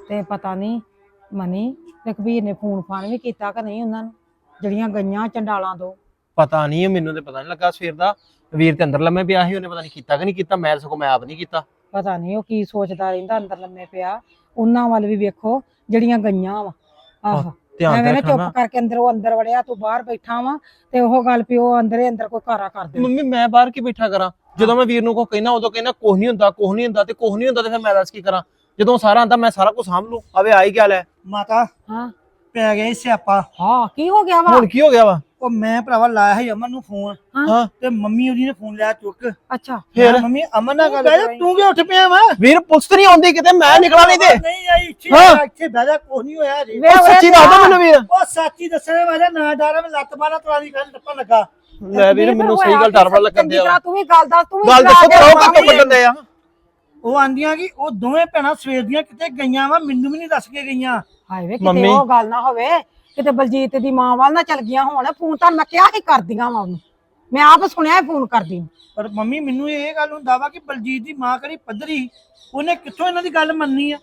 ਤੇ ਪਤਾ ਨਹੀਂ ਮਨੀ ਰਕਬੀਰ ਨੇ ਫੋਨ ਫਾਨ ਵੀ ਕੀਤਾ ਕਿ ਨਹੀਂ ਉਹਨਾਂ ਨੂੰ? ਜਿਹੜੀਆਂ ਗਈਆਂ ਚੰਡਾਲਾਂ ਤੋਂ ਪਤਾ ਨਹੀਂ ਮੈਨੂੰ ਤੇ ਪਤਾ ਨਹੀਂ ਲੱਗਾ ਸਵੇਰ ਦਾ। ਵੀਰ ਤੇ ਅੰਦਰ ਲੰਮੇ ਪਿਆ ਸੀ ਉਹਨੇ ਪਤਾ ਨਹੀਂ ਕੀਤਾ ਕਿ ਨਹੀਂ ਕੀਤਾ ਮੈਂ ਸਗੋਂ ਮੈਂ ਆਪ ਨਹੀਂ ਕੀਤਾ। ਪਤਾ ਨਹੀਂ ਉਹ ਕੀ ਸੋਚਦਾ ਰਹਿੰਦਾ ਅੰਦਰ ਲੰਮੇ ਪਿਆ। ਉਹਨਾਂ ਵੱਲ ਵੀ ਵੇਖੋ ਜਿਹੜੀਆਂ ਗਈਆਂ ਵਾ। ਆਹੋ ਧਿਆਨ ਐਵੇਂ ਨਾ ਚੁੱਪ ਕਰਕੇ ਅੰਦਰ ਉਹ ਅੰਦਰ ਵੜਿਆ ਤੂੰ ਬਾਹਰ ਬੈਠਾ ਵਾ ਤੇ ਉਹ ਗੱਲ ਪਿਓ ਅੰਦਰੇ ਅੰਦਰ ਕੋਈ ਕਾਰਾ ਕਰ ਦੇ ਮੰਮੀ ਮੈਂ ਬਾਹਰ ਕੀ ਬੈਠਾ ਕਰਾਂ? ਜਦੋਂ ਮੈਂ ਵੀਰ ਨੂੰ ਕੋ ਕਹਿਣਾ ਉਦੋਂ ਕਹਿਣਾ ਕੁਝ ਨਹੀਂ ਹੁੰਦਾ ਕੁਝ ਨਹੀਂ ਹੁੰਦਾ ਤੇ ਕੁਝ ਨਹੀਂ ਹੁੰਦਾ ਤੇ ਫਿਰ ਮੈਂ ਦੱਸ ਕੀ ਕਰਾਂ? ਜਦੋਂ ਸਾਰਾ ਆਂਦਾ ਮੈਂ ਸਾਰਾ ਕੁਝ ਸਾਂਭ ਲੂ ਆਵੇ ਆਈ ਗਿਆ ਲੈ ਮਾਤਾ ਹਾਂ। ਪੈ ਗਿਆ ਸਿਆਪਾ। ਹਾਂ ਕੀ ਹੋ ਗਿਆ ਵਾ? ਹੁਣ ਕੀ ਹੋ ਗਿਆ ਵਾ? ਉਹ ਮੈਂ ਭਰਾਵਾ ਲਾਇਆ ਸੀ ਅਮਨ ਨੂੰ ਫੋਨ ਹਾਂ। ਤੇ ਮੰਮੀ ਉਹਦੀ ਨੇ ਫੋਨ ਲਿਆ ਚੁੱਕ। ਅੱਛਾ। ਫਿਰ? ਮੰਮੀ ਅਮਨ ਨਾਲ ਗੱਲ ਕਰ ਤੂੰ ਕਿਉਂ ਉੱਠ ਪਿਆ ਵਾ? ਵੀਰ ਪੁਲਿਸ ਤੇ ਨਹੀਂ ਆਉਂਦੀ ਕਿਤੇ ਮੈਂ ਨਿਕਲਾ ਨਹੀਂ ਤੇ। ਨਹੀਂ ਆਈ ਇੱਥੇ ਇੱਥੇ ਕੁਛ ਨਹੀਂ ਹੋਇਆ ਜੀ ਉਹ ਸੱਚੀ ਦੱਸ ਦੋ ਮੈਨੂੰ ਵੀਰ। ਉਹ ਸੱਚੀ ਦੱਸਣੇ ਵਾਲਾ ਨਾ ਡਰ ਮੈਂ ਲੱਤ ਮਾਰਾ ਤਵਾਰੀ ਗੱਲ ਟੱਪਣ ਲੱਗਾ। ਲੈ ਵੀਰ ਮੈਨੂੰ ਸਹੀ ਗੱਲ ਡਰ ਬੜਾ ਲੱਗਣ ਦਿਆ। ਤੂੰ ਵੀ ਗੱਲ ਦੱਸ ਤੂੰ ਵੀ ਗੱਲ ਦੱਸੋ ਕਰੋ ਕੱਟੋ ਕੱਟਣ ਦੇ ਆ? ਉਹ ਆਂਦੀਆਂ ਕਿ ਉਹ ਦੋਵੇਂ ਭੈਣਾਂ ਸਵੇਰ ਦੀਆਂ ਕਿਤੇ ਗਈਆਂ ਵਾ ਮੈਨੂੰ ਵੀ ਨਹੀਂ ਦੱਸ ਕੇ ਗਈਆਂ। ਹਾਏ ਵੇ ਕਿਤੇ। ਉਹ ਗੱਲ ਨਾ ਹੋਵੇ। ਕਿਤੇ ਬਲਜੀਤ ਦੀ ਮਾਂ ਵੱਲ ਨਾ ਚਲ ਗਈਆਂ ਹੋਣ ਫੋਨ ਤਾਂ ਮੈਂ ਕਿਹਾ ਹੀ ਕਰਦੀਆਂ ਵਾ ਉਹਨੂੰ ਮੈਂ ਆਪ ਸੁਣਿਆ ਫੋਨ ਕਰਦੀ ਨੂੰ। ਪਰ ਮੰਮੀ ਮੈਨੂੰ ਇਹ ਗੱਲ ਹੁੰਦਾ ਵਾ ਕਿ ਬਲਜੀਤ ਦੀ ਮਾਂ ਕਰੀ ਪੱਧਰੀ ਉਹਨੇ ਕਿੱਥੋਂ ਇਹਨਾਂ ਦੀ ਗੱਲ ਮੰਨੀ ਆ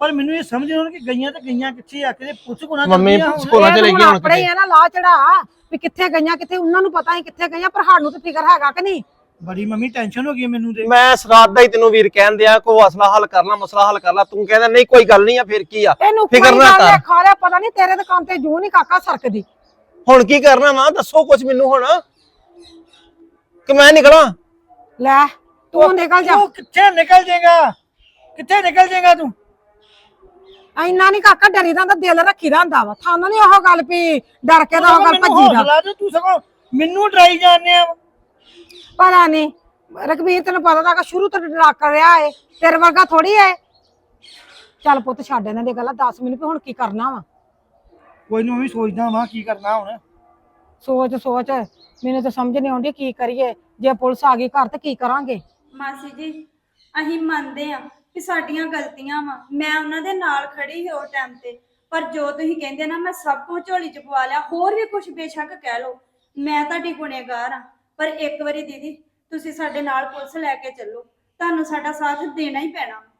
ਪਰ ਮੈਨੂੰ ਇਹ ਸਮਝ ਨਹੀਂ ਆਉਂਦੀ ਕਿ ਗਈਆਂ ਤੇ ਗਈਆਂ ਕਿੱਥੇ ਆ ਕਿਤੇ ਪੁੱਛ ਗੁਣਾ ਮੰਮੀ। ਸਕੂਲਾਂ ਇਹ ਲੈ ਹੁਣ ਗਈ ਹੁਣ ਆਪਣੇ ਹੀ ਕਿਤੇ ਆ ਨਾ ਲਾ ਚੜਾ ਵੀ ਕਿੱਥੇ ਗਈਆਂ ਕਿੱਥੇ ਉਹਨਾਂ ਨੂੰ ਪਤਾ ਹੀ ਕਿੱਥੇ ਗਈਆਂ ਪਰ ਸਾਨੂੰ ਤਾਂ ਫਿਕਰ ਹੈਗਾ ਕਿ ਨਹੀਂ ਬੜੀ ਮੰਮੀ ਟੈਨਸ਼ਨ ਹੋ ਗਈ ਮੈਨੂੰ ਤੇ। ਮੈਂ ਸਰਾਤ ਦਾ ਹੀ ਤੈਨੂੰ ਵੀਰ ਕਹਿਣ ਦਿਆ ਕੋ ਮਸਲਾ ਹੱਲ ਕਰ ਲਾ ਮਸਲਾ ਹੱਲ ਕਰ ਲਾ। ਤੂੰ ਕਹਿੰਦਾ ਨਹੀਂ ਕੋਈ ਗੱਲ ਨਹੀਂ ਆ ਫਿਰ ਕੀ ਆ? ਇਹਨੂੰ ਫਿਕਰ ਨਾ ਕਰ। ਖਾ ਲਿਆ ਪਤਾ ਨਹੀਂ ਤੇਰੇ ਦੁਕਾਨ ਤੇ ਜੂ ਨਹੀਂ ਕਾਕਾ ਸਰਕਦੀ। ਹੁਣ ਕੀ ਕਰਨਾ ਵਾ? ਦੱਸੋ ਕੁਝ ਮੈਨੂੰ ਹੁਣ। ਕਿ ਮੈਂ ਨਿਕਲਾਂ? ਲੈ ਤੂੰ ਨਿਕਲ ਜਾ। ਤੂੰ ਕਿੱਥੇ ਨਿਕਲ ਜਾਏਗਾ? ਕਿੱਥੇ ਨਿਕਲ ਜਾਏਗਾ ਤੂੰ? ਇੰਨਾ ਨਹੀਂ ਕਾਕਾ ਡਰੀਦਾ ਹੁੰਦਾ ਦਿਲ ਰੱਖੀਦਾ ਹੁੰਦਾ ਵਾ। ਤੁਹਾਨੂੰ ਨਹੀਂ ਉਹ ਗੱਲ ਵੀ ਡਰ ਕੇ ਤਾਂ ਉਹ ਗੱਲ ਮੈਨੂੰ ਭੱਜੀ ਦਾ। ਹੌਸਲਾ ਦੇ, ਤੂੰ ਸਗੋਂ ਮੈਨੂੰ ਡਰਾਈ ਜਾਂਦੇ ਆ। ਪਤਾ ਨਹੀਂ। ਰਕਬੀਰ ਤੈਨੂੰ ਪਤਾ ਤਾਂ ਕਿ ਸ਼ੁਰੂ ਤੋਂ ਡਰਾ ਕਰ ਰਿਹਾ ਏ ਤੇਰੇ ਵਰਗਾ ਥੋੜੀ ਏ। ਚੱਲ ਪੁੱਤ ਛੱਡ ਇਹਨਾਂ ਦੀ ਗੱਲਾਂ ਦੱਸ ਮੈਨੂੰ ਵੀ ਹੁਣ ਕੀ ਕਰਨਾ ਵਾ। ਕੋਈ ਨਹੀਂ ਵੀ ਸੋਚਦਾ ਵਾਂ ਕੀ ਕਰਨਾ ਹੁਣ। ਸੋਚ ਸੋਚ। ਮੈਨੂੰ ਤਾਂ ਸਮਝ ਨਹੀਂ ਆਉਂਦੀ ਕੀ ਕਰੀਏ। ਜੇ ਪੁਲਿਸ ਆ ਗਈ ਘਰ ਤੇ ਕੀ ਕਰਾਂਗੇ? ਮਾਸੀ ਜੀ ਅਸੀਂ ਮੰਨਦੇ ਆ ਕਿ ਸਾਡੀਆਂ ਗਲਤੀਆਂ ਵਾ। ਮੈਂ ਉਹਨਾਂ ਦੇ ਨਾਲ ਖੜੀ ਸੀ ਉਹ ਟਾਈਮ ਤੇ। ਪਰ ਜੋ ਤੁਸੀਂ ਕਹਿੰਦੇ ਨਾ ਮੈਂ ਸਭ ਕੁਝ ਝੋਲੀ ਚ ਪਵਾ ਲਿਆ। ਹੋਰ ਵੀ ਕੁਝ ਬੇਸ਼ੱਕ ਕਹਿ ਲਓ। ਮੈਂ ਤੁਹਾਡੀ ਗੁਨੇਗਾਰ ਆ। ਪਰ ਇੱਕ ਵਾਰੀ ਦੀਦੀ, ਤੁਸੀਂ ਸਾਡੇ ਨਾਲ ਪੁਲਿਸ ਲੈ ਕੇ ਚੱਲੋ। ਤੁਹਾਨੂੰ ਸਾਡਾ ਸਾਥ ਦੇਣਾ ਹੀ ਪੈਣਾ।